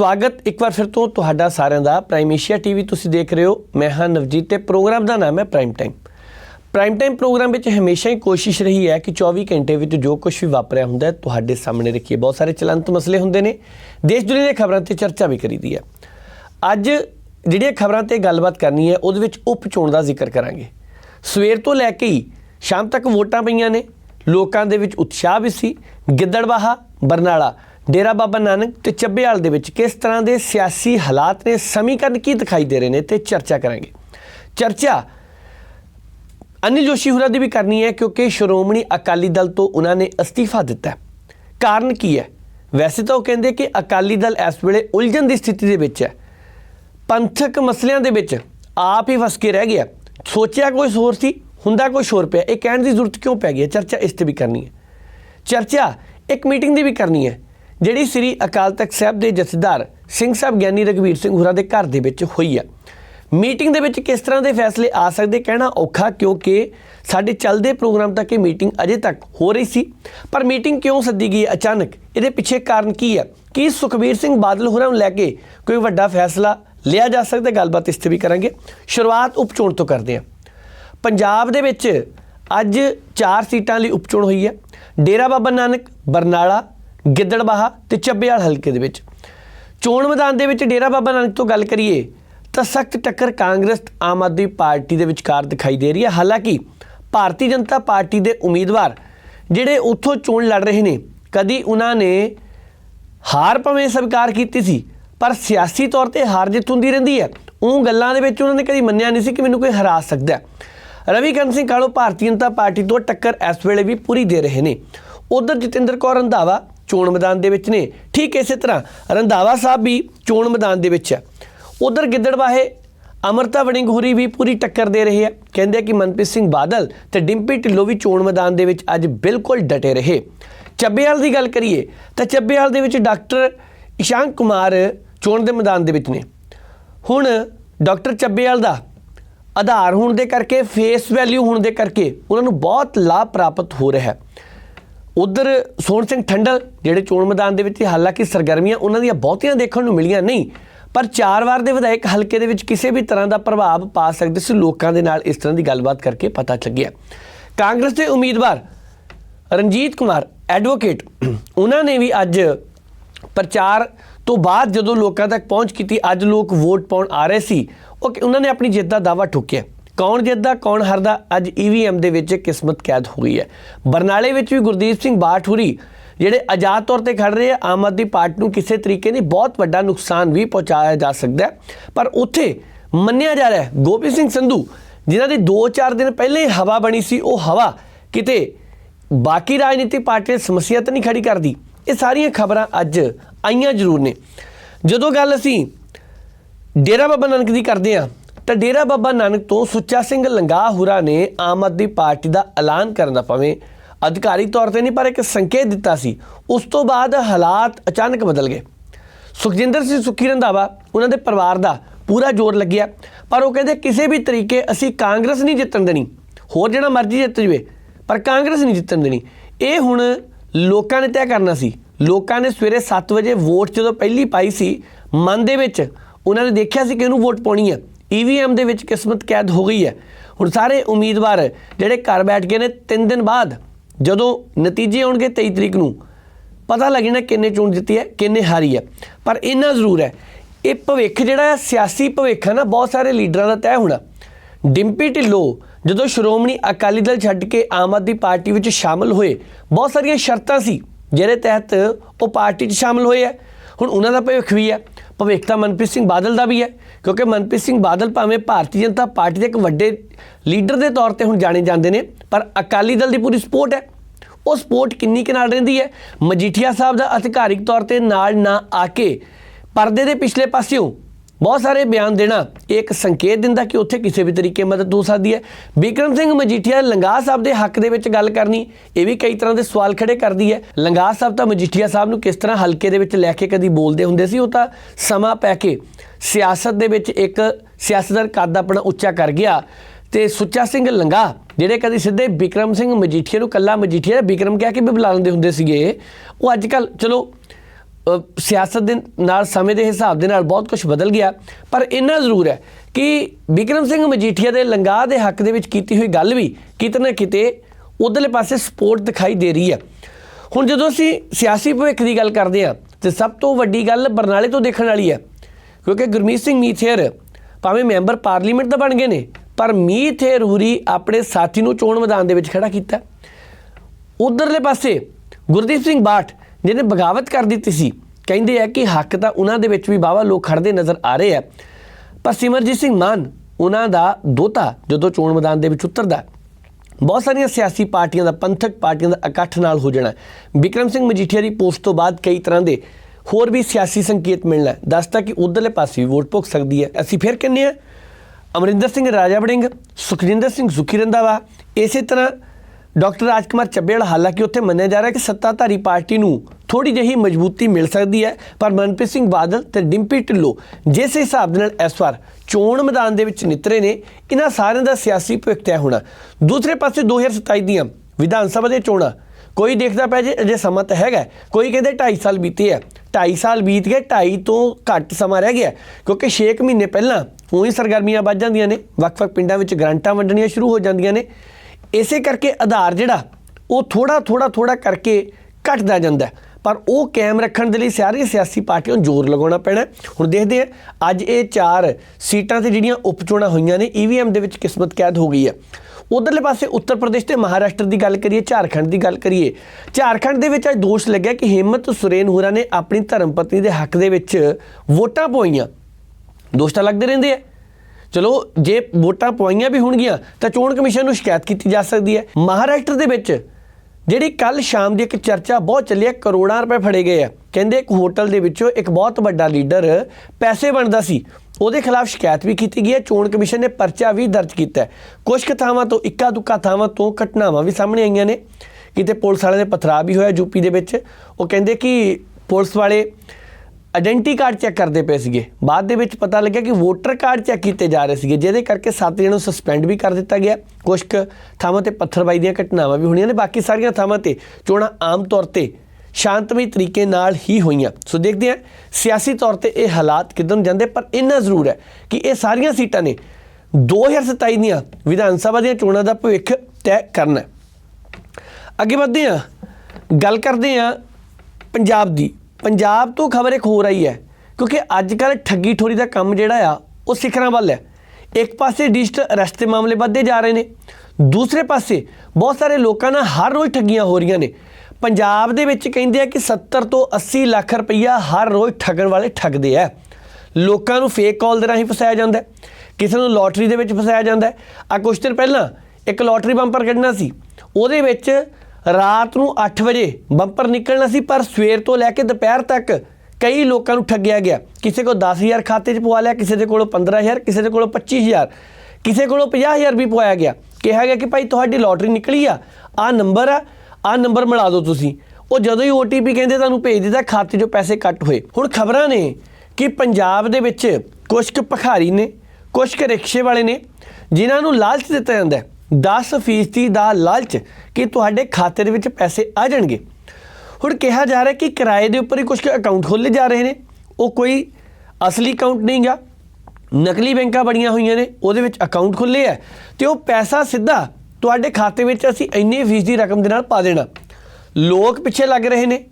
ਸਵਾਗਤ। ਇੱਕ ਵਾਰ ਫਿਰ ਤੋਂ ਤੁਹਾਡਾ ਸਾਰਿਆਂ ਦਾ ਪ੍ਰਾਈਮ ਏਸ਼ੀਆ ਟੀਵੀ ਤੁਸੀਂ ਦੇਖ ਰਹੇ ਹੋ। ਮੈਂ ਹਾਂ ਨਵਜੀਤ ਤੇ ਪ੍ਰੋਗਰਾਮ ਦਾ ਨਾਮ ਹੈ prime time prime time program ਵਿੱਚ ਹਮੇਸ਼ਾ ਹੀ ਕੋਸ਼ਿਸ਼ ਰਹੀ ਹੈ ਕਿ 24 ਘੰਟੇ ਵਿੱਚ ਜੋ ਕੁਝ ਵੀ ਵਾਪਰਿਆ ਹੁੰਦਾ ਹੈ, ਤੁਹਾਡੇ ਸਾਹਮਣੇ ਰੱਖੀਏ। ਬਹੁਤ ਸਾਰੇ ਚਲੰਤ ਮਸਲੇ ਹੁੰਦੇ ਨੇ। ਦੇਸ਼ ਦੁਨੀਆ ਦੀਆਂ ਖਬਰਾਂ ਤੇ ਚਰਚਾ ਵੀ ਕਰੀਦੀ ਹੈ। ਅੱਜ ਜਿਹੜੀਆਂ ਖਬਰਾਂ ਤੇ ਗੱਲਬਾਤ ਕਰਨੀ ਹੈ, ਉਹਦੇ ਵਿੱਚ ਉਪ ਚੋਣ ਦਾ ਜ਼ਿਕਰ ਕਰਾਂਗੇ। ਸਵੇਰ ਤੋਂ ਲੈ ਕੇ ਹੀ ਸ਼ਾਮ ਤੱਕ ਵੋਟਾਂ ਪਈਆਂ ਨੇ। ਲੋਕਾਂ ਦੇ ਵਿੱਚ ਉਤਸ਼ਾਹ ਵੀ ਸੀ। ਗਿੱਦੜਬਾਹਾ, ਬਰਨਾਲਾ ਡੇਰਾ ਬਾਬਾ ਨਾਨਕ ਤੇ ਚੱਬੇਵਾਲ ਦੇ ਵਿੱਚ ਕਿਸ ਤਰ੍ਹਾਂ ਦੇ ਸਿਆਸੀ ਹਾਲਾਤ ਨੇ? ਸਮੀਕਰਨ ਕੀ ਦਿਖਾਈ ਦੇ ਰਹੇ ਨੇ? ਤੇ ਚਰਚਾ ਕਰਾਂਗੇ। ਚਰਚਾ ਅਨਿਲ ਜੋਸ਼ੀ ਹੁਰਾ ਦੀ ਵੀ ਕਰਨੀ ਹੈ, ਕਿਉਂਕਿ ਸ਼੍ਰੋਮਣੀ ਅਕਾਲੀ ਦਲ ਤੋਂ ਉਹਨਾਂ ਨੇ ਅਸਤੀਫਾ ਦਿੱਤਾ ਕਾਰਨ ਕੀ ਹੈ? ਵੈਸੇ ਤਾਂ ਉਹ ਕਹਿੰਦੇ ਕਿ ਅਕਾਲੀ ਦਲ ਇਸ ਵੇਲੇ ਉਲਝਣ ਦੀ ਸਥਿਤੀ ਦੇ ਵਿੱਚ ਹੈ। ਪੰਥਕ ਮਸਲਿਆਂ ਦੇ ਵਿੱਚ ਆਪ ਹੀ ਫਸ ਕੇ ਰਹਿ ਗਿਆ ਸੋਚਿਆ ਕੋਈ ਹੋਰ ਸੀ, ਹੁੰਦਾ ਕੋਈ ਹੋਰ ਪਿਆ। ਇਹ ਕਹਿਣ ਦੀ ਜ਼ਰੂਰਤ ਕਿਉਂ ਪੈ ਗਈ ਹੈ? ਚਰਚਾ ਇਸ ਤੇ ਵੀ ਕਰਨੀ ਹੈ। ਚਰਚਾ ਇੱਕ ਮੀਟਿੰਗ ਦੀ ਵੀ ਕਰਨੀ ਹੈ। ਜਿਹੜੀ ਸ੍ਰੀ ਅਕਾਲ ਤਖਤ ਸਾਹਿਬ ਦੇ ਜਥੇਦਾਰ ਸਿੰਘ ਸਾਹਿਬ ਗਿਆਨੀ ਰਗਵੀਰ ਸਿੰਘ ਹੋਰਾਂ ਦੇ ਘਰ ਦੇ ਵਿੱਚ ਹੋਈ ਹੈ ਮੀਟਿੰਗ ਦੇ ਵਿੱਚ ਕਿਸ ਤਰ੍ਹਾਂ ਦੇ ਫੈਸਲੇ ਆ ਸਕਦੇ ਕਹਿਣਾ ਔਖਾ ਕਿਉਂਕਿ ਸਾਡੇ ਚੱਲਦੇ ਪ੍ਰੋਗਰਾਮ ਤੱਕ ਇਹ ਮੀਟਿੰਗ ਅਜੇ ਤੱਕ ਹੋ ਰਹੀ ਸੀ। ਪਰ ਮੀਟਿੰਗ ਕਿਉਂ ਸੱਦੀ ਗਈ ਹੈ? ਅਚਾਨਕ ਇਹਦੇ ਪਿੱਛੇ ਕਾਰਨ ਕੀ ਹੈ? ਕੀ ਸੁਖਬੀਰ ਸਿੰਘ ਬਾਦਲ ਹੋਰਾਂ ਨੂੰ ਲੈ ਕੇ ਕੋਈ ਵੱਡਾ ਫੈਸਲਾ ਲਿਆ ਜਾ ਸਕਦਾ ਗੱਲਬਾਤ ਇਸ ਤੇ ਵੀ ਕਰਾਂਗੇ। ਸ਼ੁਰੂਆਤ ਉਪਚੋਣ ਤੋਂ ਕਰਦੇ ਹਾਂ। ਪੰਜਾਬ ਦੇ ਵਿੱਚ ਅੱਜ 4 ਸੀਟਾਂ ਲਈ ਉਪਚੋਣ ਹੋਈ ਹੈ। ਡੇਰਾ ਬਾਬਾ ਨਾਨਕ, ਬਰਨਾਲਾ ਗਿੱਦੜਬਾਹਾ ਤੇ ਚੱਬੇਵਾਲ ਹਲਕੇ ਦੇ ਵਿੱਚ। ਚੋਣ ਮੈਦਾਨ ਦੇ ਵਿੱਚ ਡੇਰਾ ਬਾਬਾ ਨਾਨਕ ਤੋਂ ਗੱਲ ਕਰੀਏ ਤਾਂ ਸਖਤ ਟੱਕਰ ਕਾਂਗਰਸ ਆਮ ਆਦਮੀ ਪਾਰਟੀ ਦੇ ਵਿਚਕਾਰ ਦਿਖਾਈ ਦੇ ਰਹੀ ਹੈ। ਹਾਲਾਂਕਿ ਭਾਰਤੀ ਜਨਤਾ ਪਾਰਟੀ ਦੇ ਉਮੀਦਵਾਰ ਜਿਹੜੇ ਉੱਥੋਂ ਚੋਣ ਲੜ ਰਹੇ ਨੇ, ਕਦੀ ਉਹਨਾਂ ਨੇ ਹਾਰ ਭਵੇਂ ਸਵੀਕਾਰ ਕੀਤੀ ਸੀ, ਪਰ ਸਿਆਸੀ ਤੌਰ ਤੇ ਹਾਰ ਜਿੱਤ ਹੁੰਦੀ ਰਹਿੰਦੀ ਹੈ। ਉਹ ਗੱਲਾਂ ਦੇ ਵਿੱਚ ਉਹਨਾਂ ਨੇ ਕਦੀ ਮੰਨਿਆ ਨਹੀਂ ਸੀ ਕਿ ਮੈਨੂੰ ਕੋਈ ਹਰਾ ਸਕਦਾ ਹੈ। ਰਵੀਕਰਨ ਸਿੰਘ ਕਾਲੋ ਭਾਰਤੀ ਜਨਤਾ ਪਾਰਟੀ ਤੋਂ ਟੱਕਰ ਇਸ ਵੇਲੇ ਵੀ ਪੂਰੀ ਦੇ ਰਹੇ ਨੇ। ਉਧਰ ਜਤਿੰਦਰ ਕੌਰ ਰੰਧਾਵਾ ਚੋਣ ਮੈਦਾਨ ਦੇ ਵਿੱਚ ਨੇ। ਠੀਕ ਇਸੇ ਤਰ੍ਹਾਂ ਰੰਧਾਵਾ ਸਾਹਿਬ ਵੀ ਚੋਣ ਮੈਦਾਨ ਦੇ ਵਿੱਚ ਹੈ। ਉਧਰ ਗਿੱਦੜਵਾਹੇ ਅਮਰਤਾ ਵੜਿੰਗ ਹੋਰੀ ਵੀ ਪੂਰੀ ਟੱਕਰ ਦੇ ਰਹੇ ਆ ਕਹਿੰਦੇ ਆ ਕਿ ਮਨਪ੍ਰੀਤ ਸਿੰਘ ਬਾਦਲ ਤੇ ਡਿੰਪੀ ਢਿੱਲੋਂ ਵੀ ਚੋਣ ਮੈਦਾਨ ਦੇ ਵਿੱਚ ਅੱਜ ਬਿਲਕੁਲ ਡਟੇ ਰਹੇ। ਚੱਬੇਵਾਲ ਦੀ ਗੱਲ ਕਰੀਏ ਤਾਂ ਚੱਬੇਵਾਲ ਦੇ ਵਿੱਚ ਡਾਕਟਰ ਇਸ਼ਾਂਕ ਕੁਮਾਰ ਚੋਣ ਦੇ ਮੈਦਾਨ ਦੇ ਵਿੱਚ ਨੇ। ਹੁਣ ਡਾਕਟਰ ਚੱਬੇਵਾਲ ਦਾ ਆਧਾਰ ਹੋਣ ਦੇ ਕਰਕੇ ਫੇਸ ਵੈਲਿਊ ਹੋਣ ਦੇ ਕਰਕੇ ਉਹਨਾਂ ਨੂੰ ਬਹੁਤ ਲਾਭ ਪ੍ਰਾਪਤ ਹੋ ਰਿਹਾ ਹੈ। ਉਧਰ ਸੋਹਣ ਸਿੰਘ ਠੰਡਲ, ਜਿਹੜੇ ਚੋਣ ਮੈਦਾਨ ਦੇ ਵਿੱਚ ਹਾਲਾਂਕਿ ਸਰਗਰਮੀਆਂ ਉਹਨਾਂ ਦੀਆਂ ਬਹੁਤੀਆਂ ਦੇਖਣ ਨੂੰ ਮਿਲੀਆਂ ਨਹੀਂ, ਪਰ ਚਾਰ ਵਾਰ ਦੇ ਵਿਧਾਇਕ ਹਲਕੇ ਦੇ ਵਿੱਚ ਕਿਸੇ ਵੀ ਤਰ੍ਹਾਂ ਦਾ ਪ੍ਰਭਾਵ ਪਾ ਸਕਦੇ ਸੀ, ਲੋਕਾਂ ਦੇ ਨਾਲ ਇਸ ਤਰ੍ਹਾਂ ਦੀ ਗੱਲਬਾਤ ਕਰਕੇ ਪਤਾ ਲੱਗਿਆ ਕਾਂਗਰਸ ਦੇ ਉਮੀਦਵਾਰ ਰਣਜੀਤ ਕੁਮਾਰ, ਐਡਵੋਕੇਟ, ਉਹਨਾਂ ਨੇ ਵੀ ਅੱਜ ਪ੍ਰਚਾਰ ਤੋਂ ਬਾਅਦ ਜਦੋਂ ਲੋਕਾਂ ਤੱਕ ਪਹੁੰਚ ਕੀਤੀ, ਅੱਜ ਲੋਕ ਵੋਟ ਪਾਉਣ ਆ ਰਹੇ ਸੀ, ਉਹ ਉਹਨਾਂ ਨੇ ਆਪਣੀ ਜਿੱਤ ਦਾ ਦਾਅਵਾ ਠੋਕਿਆ। ਕੌਣ ਜਿੱਤਦਾ, ਕੌਣ ਹਾਰਦਾ, ਅੱਜ ਈਵੀਐਮ ਦੇ ਵਿੱਚ ਕਿਸਮਤ ਕੈਦ ਹੋ ਗਈ ਹੈ। ਬਰਨਾਲੇ ਵਿੱਚ ਵੀ ਗੁਰਦੀਪ ਸਿੰਘ ਬਾਠੂਰੀ ਜਿਹੜੇ ਆਜ਼ਾਦ ਤੌਰ ਤੇ ਖੜ ਰਹੇ ਆ, ਆਮ ਆਦਮੀ ਪਾਰਟੀ ਨੂੰ ਕਿਸੇ ਤਰੀਕੇ ਦੀ ਬਹੁਤ ਵੱਡਾ ਨੁਕਸਾਨ ਵੀ ਪਹੁੰਚਾਇਆ ਜਾ ਸਕਦਾ ਪਰ ਉੱਥੇ ਮੰਨਿਆ ਜਾ ਰਿਹਾ ਹੈ, ਗੋਪੀ ਸਿੰਘ ਸੰਧੂ, ਜਿਨ੍ਹਾਂ ਦੀ 2-4 ਦਿਨ ਪਹਿਲੇ ਹੀ ਹਵਾ ਬਣੀ ਸੀ, ਉਹ ਹਵਾ ਕਿਤੇ ਬਾਕੀ ਰਾਜਨੀਤਿਕ ਪਾਰਟੀਆਂ ਸਮੱਸਿਆ ਤਾਂ ਨਹੀਂ ਖੜੀ ਕਰਦੀ। ਇਹ ਸਾਰੀਆਂ ਖਬਰਾਂ ਅੱਜ ਆਈਆਂ ਜ਼ਰੂਰ ਨੇ। ਜਦੋਂ ਗੱਲ ਅਸੀਂ ਡੇਰਾ ਬਾਬਾ ਨਾਨਕ ਦੀ ਕਰਦੇ ਆ ਤਾਂ ਡੇਰਾ ਬਾਬਾ ਨਾਨਕ ਤੋਂ ਸੁੱਚਾ ਸਿੰਘ ਲੰਗਾਹੁਰਾ ਨੇ ਆਮ ਆਦਮੀ ਪਾਰਟੀ ਦਾ ਐਲਾਨ ਕਰਨਾ ਪਵੇ ਅਧਿਕਾਰੀ ਤੌਰ ਤੇ ਨਹੀਂ, ਪਰ ਇੱਕ ਸੰਕੇਤ ਦਿੱਤਾ ਸੀ। ਉਸ ਤੋਂ ਬਾਅਦ ਹਾਲਾਤ ਅਚਾਨਕ ਬਦਲ ਗਏ। ਸੁਖਜਿੰਦਰ ਸਿੰਘ ਸੁੱਖੀ ਰੰਧਾਵਾ, ਉਹਨਾਂ ਦੇ ਪਰਿਵਾਰ ਦਾ ਪੂਰਾ ਜ਼ੋਰ ਲੱਗਿਆ, ਪਰ ਉਹ ਕਹਿੰਦੇ ਕਿਸੇ ਵੀ ਤਰੀਕੇ ਅਸੀਂ ਕਾਂਗਰਸ ਨਹੀਂ ਜਿੱਤਣ ਦੇਣੀ। ਹੋਰ ਜਿਹੜਾ ਮਰਜ਼ੀ ਜਿੱਤ ਜਵੇ, ਪਰ ਕਾਂਗਰਸ ਨਹੀਂ ਜਿੱਤਣ ਦੇਣੀ। ਇਹ ਹੁਣ ਲੋਕਾਂ ਨੇ ਤੈਅ ਕਰਨਾ ਸੀ। ਲੋਕਾਂ ਨੇ ਸਵੇਰੇ 7 ਵਜੇ ਵੋਟ ਜਦੋਂ ਪਹਿਲੀ ਪਾਈ ਸੀ, ਮਨ ਦੇ ਵਿੱਚ ਉਹਨਾਂ ਨੇ ਦੇਖਿਆ ਸੀ ਕਿ ਇਹਨੂੰ ਵੋਟ ਪਾਉਣੀ ਹੈ ਈਵੀਐਮ ਦੇ ਵਿੱਚ ਕਿਸਮਤ ਕੈਦ ਹੋ ਗਈ ਹੈ। ਹੁਣ ਸਾਰੇ ਉਮੀਦਵਾਰ ਜਿਹੜੇ ਘਰ ਬੈਠ ਗਏ ਨੇ 3 ਦਿਨ ਬਾਅਦ ਜਦੋਂ ਨਤੀਜੇ ਆਉਣਗੇ 23 ਤਰੀਕ ਨੂੰ, ਪਤਾ ਲੱਗਣਾ ਕਿੰਨੇ ਚੋਣ ਜਿੱਤੀ ਹੈ, ਕਿੰਨੇ ਹਾਰੀ ਹੈ। ਪਰ ਇੰਨਾ ਜ਼ਰੂਰ ਹੈ, ਇਹ ਭਵਿੱਖ ਜਿਹੜਾ ਹੈ, ਸਿਆਸੀ ਭਵਿੱਖ ਹੈ ਨਾ, ਬਹੁਤ ਸਾਰੇ ਲੀਡਰਾਂ ਦਾ ਤੈਅ ਹੋਣਾ। ਡਿੰਪੀ ਢਿੱਲੋਂ ਜਦੋਂ ਸ਼੍ਰੋਮਣੀ ਅਕਾਲੀ ਦਲ ਛੱਡ ਕੇ ਆਮ ਆਦਮੀ ਪਾਰਟੀ ਵਿੱਚ ਸ਼ਾਮਲ ਹੋਏ, ਬਹੁਤ ਸਾਰੀਆਂ ਸ਼ਰਤਾਂ ਸੀ, ਜਿਹਦੇ ਤਹਿਤ ਉਹ ਪਾਰਟੀ 'ਚ ਸ਼ਾਮਲ ਹੋਏ ਹੈ। ਹੁਣ ਉਹਨਾਂ ਦਾ ਭਵਿੱਖ ਵੀ ਹੈ। ਭਵਿੱਖਤਾ ਮਨਪ੍ਰੀਤ ਸਿੰਘ ਬਾਦਲ ਦਾ ਵੀ ਹੈ, ਕਿਉਂਕਿ ਮਨਪ੍ਰੀਤ ਸਿੰਘ ਬਾਦਲ ਭਾਵੇਂ ਭਾਰਤੀ ਜਨਤਾ ਪਾਰਟੀ ਦੇ ਇੱਕ ਵੱਡੇ ਲੀਡਰ ਦੇ ਤੌਰ ਤੇ ਹੁਣ ਜਾਣੇ ਜਾਂਦੇ ਨੇ, ਪਰ ਅਕਾਲੀ ਦਲ ਦੀ ਪੂਰੀ ਸਪੋਰਟ ਹੈ। ਉਹ ਸਪੋਰਟ ਕਿੰਨੀ ਕੁ ਨਾਲ ਰਹਿੰਦੀ ਹੈ? ਮਜੀਠੀਆ ਸਾਹਿਬ ਦਾ ਅਧਿਕਾਰਿਕ ਤੌਰ ਤੇ ਨਾਲ ਨਾ ਆ ਕੇ ਪਰਦੇ ਦੇ ਪਿਛਲੇ ਪਾਸਿਓਂ ਬਹੁਤ ਸਾਰੇ ਬਿਆਨ ਦੇਣਾ, ਇਹ ਇੱਕ ਸੰਕੇਤ ਦਿੰਦਾ ਕਿ ਉੱਥੇ ਕਿਸੇ ਵੀ ਤਰੀਕੇ ਮਦਦ ਹੋ ਸਕਦੀ ਹੈ। ਬਿਕਰਮ ਸਿੰਘ ਮਜੀਠੀਆ ਲੰਗਾ ਸਾਹਿਬ ਦੇ ਹੱਕ ਦੇ ਵਿੱਚ ਗੱਲ ਕਰਨੀ, ਇਹ ਵੀ ਕਈ ਤਰ੍ਹਾਂ ਦੇ ਸਵਾਲ ਖੜੇ ਕਰਦੀ ਹੈ। ਲੰਗਾ ਸਾਹਿਬ ਤਾਂ ਮਜੀਠੀਆ ਸਾਹਿਬ ਨੂੰ ਕਿਸ ਤਰ੍ਹਾਂ ਹਲਕੇ ਦੇ ਵਿੱਚ ਲੈ ਕੇ ਕਦੀ ਬੋਲਦੇ ਹੁੰਦੇ ਸੀ, ਉਹ ਤਾਂ ਸਮਾਂ ਪੈ ਕੇ ਸਿਆਸਤ ਦੇ ਵਿੱਚ ਇੱਕ ਸਿਆਸਤਦਾਰ ਕੱਦ ਆਪਣਾ ਉੱਚਾ ਕਰ ਗਿਆ। ਤੇ ਸੁੱਚਾ ਸਿੰਘ ਲੰਗਾ ਜਿਹੜੇ ਕਦੀ ਸਿੱਧੇ ਬਿਕਰਮ ਸਿੰਘ ਮਜੀਠੀਆ ਨੂੰ ਕੱਲਾ ਮਜੀਠੀਆ ਬਿਕਰਮ ਕਹਿ ਕੇ ਵੀ ਬੁਲਾ ਲੈਂਦੇ ਹੁੰਦੇ ਸੀਗੇ, ਉਹ ਅੱਜ ਕੱਲ ਚਲੋ ਸਿਆਸਤ ਦੇ ਨਾਲ, ਸਮੇਂ ਦੇ ਹਿਸਾਬ ਦੇ ਨਾਲ ਬਹੁਤ ਕੁਝ ਬਦਲ ਗਿਆ। ਪਰ ਇੰਨਾ ਜ਼ਰੂਰ ਹੈ ਕਿ ਵਿਕਰਮ ਸਿੰਘ ਮਜੀਠੀਆ ਦੇ ਲੰਗਾਹ ਦੇ ਹੱਕ ਦੇ ਵਿੱਚ ਕੀਤੀ ਹੋਈ ਗੱਲ ਵੀ ਕਿਤੇ ਨਾ ਕਿਤੇ ਉਧਰਲੇ ਪਾਸੇ ਸਪੋਰਟ ਦਿਖਾਈ ਦੇ ਰਹੀ ਹੈ। ਹੁਣ ਜਦੋਂ ਅਸੀਂ ਸਿਆਸੀ ਭਵਿੱਖ ਦੀ ਗੱਲ ਕਰਦੇ ਹਾਂ, ਤੇ ਸਭ ਤੋਂ ਵੱਡੀ ਗੱਲ ਬਰਨਾਲੇ ਤੋਂ ਦੇਖਣ ਵਾਲੀ ਹੈ। ਕਿਉਂਕਿ ਗੁਰਮੀਤ ਸਿੰਘ ਮੀਥੇਰ ਭਾਵੇਂ ਮੈਂਬਰ ਪਾਰਲੀਮੈਂਟ ਦਾ ਬਣ ਗਏ ਨੇ, ਪਰ ਮੀਥੇਰ ਹੁਰੀ ਆਪਣੇ ਸਾਥੀ ਨੂੰ ਚੋਣ ਮੈਦਾਨ ਦੇ ਵਿੱਚ ਖੜਾ ਕੀਤਾ। ਉਧਰਲੇ ਪਾਸੇ ਗੁਰਦੀਪ ਸਿੰਘ ਬਾਠ ਜਿਹਨੇ ਬਗਾਵਤ ਕਰ ਦਿੱਤੀ ਸੀ, ਕਹਿੰਦੇ ਆ ਕਿ ਹੱਕ ਤਾਂ ਉਹਨਾਂ ਦੇ ਵਿੱਚ ਵੀ ਬਾਵਾ ਲੋਕ ਖੜਦੇ ਨਜ਼ਰ ਆ ਰਹੇ ਆ। ਪਰ ਸਿਮਰਜੀਤ ਸਿੰਘ ਮਾਨ, ਉਹਨਾਂ ਦਾ ਦੋਤਾ ਜਦੋਂ ਚੋਣ ਮੈਦਾਨ ਦੇ ਵਿੱਚ ਉਤਰਦਾ ਬਹੁਤ ਸਾਰੀਆਂ ਸਿਆਸੀ ਪਾਰਟੀਆਂ ਦਾ ਪੰਥਕ ਪਾਰਟੀਆਂ ਦਾ ਇਕੱਠ ਨਾਲ ਹੋ ਜਾਣਾ ਵਿਕਰਮ ਸਿੰਘ ਮਜੀਠੀਆ ਦੀ ਪੋਸਟ ਤੋਂ ਬਾਅਦ ਕਈ ਤਰ੍ਹਾਂ ਦੇ ਹੋਰ ਵੀ ਸਿਆਸੀ ਸੰਕੇਤ ਮਿਲਣਾ ਦੱਸਦਾ ਕਿ ਉਧਰਲੇ ਪਾਸੇ ਵੀ ਵੋਟ ਭੁੱਖ ਸਕਦੀ ਹੈ। ਅਸੀਂ ਫਿਰ ਕਹਿੰਦੇ ਆ ਅਮਰਿੰਦਰ ਸਿੰਘ ਰਾਜਾ ਵੜਿੰਗ, ਸੁਖਜਿੰਦਰ ਸਿੰਘ ਸੁਖੀ ਰੰਧਾਵਾ, ਇਸੇ ਤਰ੍ਹਾਂ ਡਾਕਟਰ ਰਾਜਕੁਮਾਰ ਚੱਬੇਵਾਲ ਹਾਲਾਂਕਿ ਉੱਥੇ ਮੰਨਿਆ ਜਾ ਰਿਹਾ ਕਿ ਸੱਤਾਧਾਰੀ ਪਾਰਟੀ ਨੂੰ ਥੋੜੀ ਜਿਹੀ ਮਜ਼ਬੂਤੀ ਮਿਲ ਸਕਦੀ ਹੈ, ਪਰ ਮਨਪ੍ਰੀਤ ਸਿੰਘ ਬਾਦਲ ਤੇ ਡਿੰਪੀ ਢਿੱਲੋਂ ਜਿਸ ਹਿਸਾਬ ਦੇ ਨਾਲ ਇਸ ਵਾਰ ਚੋਣ ਮੈਦਾਨ ਦੇ ਵਿੱਚ ਨਿਤਰੇ ਨੇ, ਇਹਨਾਂ ਸਾਰਿਆਂ ਦਾ ਸਿਆਸੀ ਭਵਿੱਖ ਤੈਅ ਹੋਣਾ। ਦੂਸਰੇ ਪਾਸੇ 2027 ਦੀਆਂ ਵਿਧਾਨ ਸਭਾ ਦੇ ਚੋਣਾਂ, ਕੋਈ ਦੇਖਦਾ ਪਿਆ ਜੇ ਅਜੇ ਸਮਾਂ ਤਾਂ ਹੈਗਾ ਕੋਈ ਕਹਿੰਦੇ 2.5 ਸਾਲ ਬੀਤੇ ਆ 2.5 ਸਾਲ ਬੀਤ ਗਏ 2.5 ਤੋਂ ਘੱਟ ਸਮਾਂ ਰਹਿ ਗਿਆ ਕਿਉਂਕਿ 6 ਮਹੀਨੇ ਪਹਿਲਾਂ ਉਹੀ ਸਰਗਰਮੀਆਂ ਵੱਜ ਜਾਂਦੀਆਂ ਨੇ, ਵੱਖ-ਵੱਖ ਪਿੰਡਾਂ ਵਿੱਚ ਗ੍ਰਾਂਟਾਂ ਵੰਡਣੀਆਂ ਸ਼ੁਰੂ ਹੋ ਜਾਂਦੀਆਂ ਨੇ। ਇਸੇ ਕਰਕੇ ਆਧਾਰ ਜਿਹੜਾ, ਉਹ ਥੋੜਾ ਥੋੜਾ ਥੋੜਾ ਕਰਕੇ ਘਟਦਾ ਜਾਂਦਾ ਪਰ ਉਹ ਕਾਇਮ ਰੱਖਣ ਦੇ ਲਈ ਸਾਰੀਆਂ ਸਿਆਸੀ ਪਾਰਟੀਆਂ ਨੂੰ ਜ਼ੋਰ ਲਗਾਉਣਾ ਪੈਣਾ ਹੁਣ ਦੇਖਦੇ ਹਾਂ, ਅੱਜ ਇਹ ਚਾਰ ਸੀਟਾਂ ਤੇ ਜਿਹੜੀਆਂ ਉਪਚੋਣਾਂ ਹੋਈਆਂ ਨੇ ਈਵੀਐਮ ਦੇ ਵਿੱਚ ਕਿਸਮਤ ਕੈਦ ਹੋ ਗਈ ਹੈ। ਉਧਰਲੇ ਪਾਸੇ ਉੱਤਰ ਪ੍ਰਦੇਸ਼ ਤੇ ਮਹਾਰਾਸ਼ਟਰ ਦੀ ਗੱਲ ਕਰੀਏ, ਝਾਰਖੰਡ ਦੀ ਗੱਲ ਕਰੀਏ, ਝਾਰਖੰਡ ਦੇ ਵਿੱਚ ਅੱਜ ਦੋਸ਼ ਲੱਗਿਆ ਕਿ ਹਿੰਮਤ ਸੁਰੇਨ ਹੋਰਾ ਨੇ ਆਪਣੀ ਧਰਮ ਪਤਨੀ ਦੇ ਹੱਕ ਦੇ ਵਿੱਚ ਵੋਟਾਂ ਪਵਾਈਆਂ। ਦੋਸ਼ ਤਾਂ ਲੱਗਦੇ ਰਹਿੰਦੇ ਆ। ਚਲੋ, ਜੇ ਵੋਟਾਂ ਪਵਾਈਆਂ ਵੀ ਹੋਣਗੀਆਂ, ਤਾਂ ਚੋਣ ਕਮਿਸ਼ਨ ਨੂੰ ਸ਼ਿਕਾਇਤ ਕੀਤੀ ਜਾ ਸਕਦੀ ਹੈ। ਮਹਾਰਾਸ਼ਟਰ ਦੇ ਵਿੱਚ, ਜਿਹੜੀ ਕੱਲ ਸ਼ਾਮ ਦੀ ਇੱਕ ਚਰਚਾ ਬਹੁਤ ਚੱਲੀ ਹੈ, ਕਰੋੜਾਂ ਰੁਪਏ ਫੜੇ ਗਏ ਆ। ਕਹਿੰਦੇ ਇੱਕ ਹੋਟਲ ਦੇ ਵਿੱਚੋਂ ਇੱਕ ਬਹੁਤ ਵੱਡਾ ਲੀਡਰ ਪੈਸੇ ਬਣਦਾ ਸੀ। ਉਹਦੇ ਖਿਲਾਫ ਸ਼ਿਕਾਇਤ ਵੀ ਕੀਤੀ ਗਈ ਹੈ। ਚੋਣ ਕਮਿਸ਼ਨ ਨੇ ਪਰਚਾ ਵੀ ਦਰਜ ਕੀਤਾ ਹੈ। ਕੁਝ ਕੁ ਥਾਵਾਂ ਤੋਂ, ਇੱਕਾ ਦੁੱਕਾ ਥਾਵਾਂ ਤੋਂ ਘਟਨਾਵਾਂ ਵੀ ਸਾਹਮਣੇ ਆਈਆਂ ਨੇ। ਕਿਤੇ ਪੁਲਿਸ ਵਾਲਿਆਂ ਦੇ ਪਥਰਾ ਵੀ ਹੋਇਆ ਯੂਪੀ ਦੇ ਵਿੱਚ। ਉਹ ਕਹਿੰਦੇ ਕਿ ਪੁਲਿਸ ਵਾਲੇ ਆਇਡੈਂਟੀ ਕਾਰਡ ਚੈੱਕ ਕਰਦੇ ਪਏ ਸੀਗੇ। ਬਾਅਦ ਦੇ ਵਿੱਚ ਪਤਾ ਲੱਗਿਆ ਕਿ ਵੋਟਰ ਕਾਰਡ ਚੈੱਕ ਕੀਤੇ ਜਾ ਰਹੇ ਸੀਗੇ, ਜਿਹਦੇ ਕਰਕੇ ਸੱਤ ਜਣਿਆਂ ਨੂੰ ਸਸਪੈਂਡ ਵੀ ਕਰ ਦਿੱਤਾ ਗਿਆ। ਕੁਝ ਕੁ ਥਾਵਾਂ ਤੇ ਪੱਥਰਬਾਈ ਦੀਆਂ ਘਟਨਾਵਾਂ ਵੀ ਹੋਣੀਆਂ ਨੇ। ਬਾਕੀ ਸਾਰੀਆਂ ਥਾਵਾਂ ਤੇ ਚੋਣਾਂ ਆਮ ਤੌਰ ਤੇ ਸ਼ਾਂਤਮਈ ਤਰੀਕੇ ਨਾਲ ਹੀ ਹੋਈਆਂ। ਸੋ ਦੇਖਦੇ ਹਾਂ ਸਿਆਸੀ ਤੌਰ ਤੇ ਇਹ ਹਾਲਾਤ ਕਿੱਧਰ ਨੂੰ ਜਾਂਦੇ, ਪਰ ਇੰਨਾ ਜ਼ਰੂਰ ਹੈ ਕਿ ਇਹ ਸਾਰੀਆਂ ਸੀਟਾਂ ਨੇ 2027 ਦੀਆਂ ਵਿਧਾਨ ਸਭਾ ਦੀਆਂ ਚੋਣਾਂ ਦਾ ਭਵਿੱਖ ਤੈਅ ਕਰਨਾ ਅੱਗੇ ਵਧਦੇ ਹਾਂ, ਗੱਲ ਕਰਦੇ ਹਾਂ ਪੰਜਾਬ ਦੀ। ਪੰਜਾਬ ਤੋਂ ਖਬਰ ਇੱਕ ਹੋਰ ਆਈ ਹੈ, ਕਿਉਂਕਿ ਅੱਜ ਕੱਲ ਠੱਗੀ ਠੋਰੀ ਦਾ ਕੰਮ ਜਿਹੜਾ ਆ, ਉਹ ਸਿਖਰਾਂ ਵੱਲ ਹੈ। ਇੱਕ ਪਾਸੇ ਡਿਜੀਟਲ ਅਰੈਸਟ ਦੇ ਮਾਮਲੇ ਵੱਧਦੇ ਜਾ ਰਹੇ ਨੇ, ਦੂਸਰੇ ਪਾਸੇ ਬਹੁਤ ਸਾਰੇ ਲੋਕਾਂ ਨਾਲ ਹਰ ਰੋਜ਼ ਠੱਗੀਆਂ ਹੋ ਰਹੀਆਂ ਨੇ। ਪੰਜਾਬ ਦੇ ਵਿੱਚ ਕਹਿੰਦੇ ਆ ਕਿ 70 ਤੋਂ 80 ਲੱਖ ਰੁਪਈਆ ਹਰ ਰੋਜ਼ ਠੱਗਣ ਵਾਲੇ ਠੱਗਦੇ ਆ। ਲੋਕਾਂ ਨੂੰ ਫੇਕ ਕਾਲ ਦੇ ਰਾਹੀਂ ਫਸਾਇਆ ਜਾਂਦਾ ਕਿਸੇ ਨੂੰ ਲੋਟਰੀ ਦੇ ਵਿੱਚ ਫਸਾਇਆ ਜਾਂਦਾ ਆ ਕੁਝ ਦਿਨ ਪਹਿਲਾਂ ਇੱਕ ਲੋਟਰੀ ਬੰਪਰ ਕੱਢਣਾ ਸੀ, ਉਹਦੇ ਵਿੱਚ ਰਾਤ ਨੂੰ 8 ਵਜੇ ਬੰਪਰ ਨਿਕਲਣਾ ਸੀ, ਪਰ ਸਵੇਰ ਤੋਂ ਲੈ ਕੇ ਦੁਪਹਿਰ ਤੱਕ ਕਈ ਲੋਕਾਂ ਨੂੰ ਠੱਗਿਆ ਗਿਆ। ਕਿਸੇ ਕੋਲ 10000 ਖਾਤੇ 'ਚ ਪਵਾ ਲਿਆ, ਕਿਸੇ ਦੇ ਕੋਲੋਂ 15000 ਕਿਸੇ ਦੇ ਕੋਲੋਂ 25000 ਕਿਸੇ ਕੋਲੋਂ 50000 ਵੀ ਪਵਾਇਆ ਗਿਆ। ਕਿਹਾ ਗਿਆ ਕਿ ਭਾਈ ਤੁਹਾਡੀ ਲੋਟਰੀ ਨਿਕਲੀ ਆ ਆ ਨੰਬਰ ਆ ਆ ਨੰਬਰ ਮਿਲਾ ਦਿਓ ਤੁਸੀਂ। ਉਹ ਜਦੋਂ ਹੀ OTP ਕਹਿੰਦੇ ਤੁਹਾਨੂੰ ਭੇਜ ਦਿੱਤਾ, ਖਾਤੇ 'ਚੋਂ ਪੈਸੇ ਕੱਟ ਹੋਏ। ਹੁਣ ਖਬਰਾਂ ਨੇ ਕਿ ਪੰਜਾਬ ਦੇ ਵਿੱਚ ਕੁਝ ਕੁ ਭਖਾਰੀ ਨੇ ਕੁਝ ਕੁ ਰਿਕਸ਼ੇ ਵਾਲੇ ਨੇ, ਜਿਨ੍ਹਾਂ ਨੂੰ ਲਾਲਚ ਦਿੱਤਾ ਜਾਂਦਾ ਹੈ। 10% ਦਾ ਲਾਲਚ ਕਿ ਤੁਹਾਡੇ ਖਾਤੇ ਦੇ ਵਿੱਚ ਪੈਸੇ ਆ ਜਾਣਗੇ। ਹੁਣ ਕਿਹਾ ਜਾ ਰਿਹਾ ਕਿ ਕਿਰਾਏ ਦੇ ਉੱਪਰ ਹੀ ਕੁਝ ਅਕਾਊਂਟ ਖੋਲੇ ਜਾ ਰਹੇ ਨੇ। ਉਹ ਕੋਈ ਅਸਲੀ ਅਕਾਊਂਟ ਨਹੀਂ ਗਾ ਨਕਲੀ ਬੈਂਕਾਂ ਬਣੀਆਂ ਹੋਈਆਂ ਨੇ, ਉਹਦੇ ਵਿੱਚ ਅਕਾਊਂਟ ਖੁੱਲੇ ਆ ਤੇ ਉਹ ਪੈਸਾ ਸਿੱਧਾ ਤੁਹਾਡੇ ਖਾਤੇ ਵਿੱਚ ਅਸੀਂ ਇੰਨੇ ਫੀਸ ਦੀ ਰਕਮ ਦੇ ਨਾਲ ਪਾ ਦੇਣਾ। ਲੋਕ ਪਿੱਛੇ ਲੱਗ ਰਹੇ ਨੇ।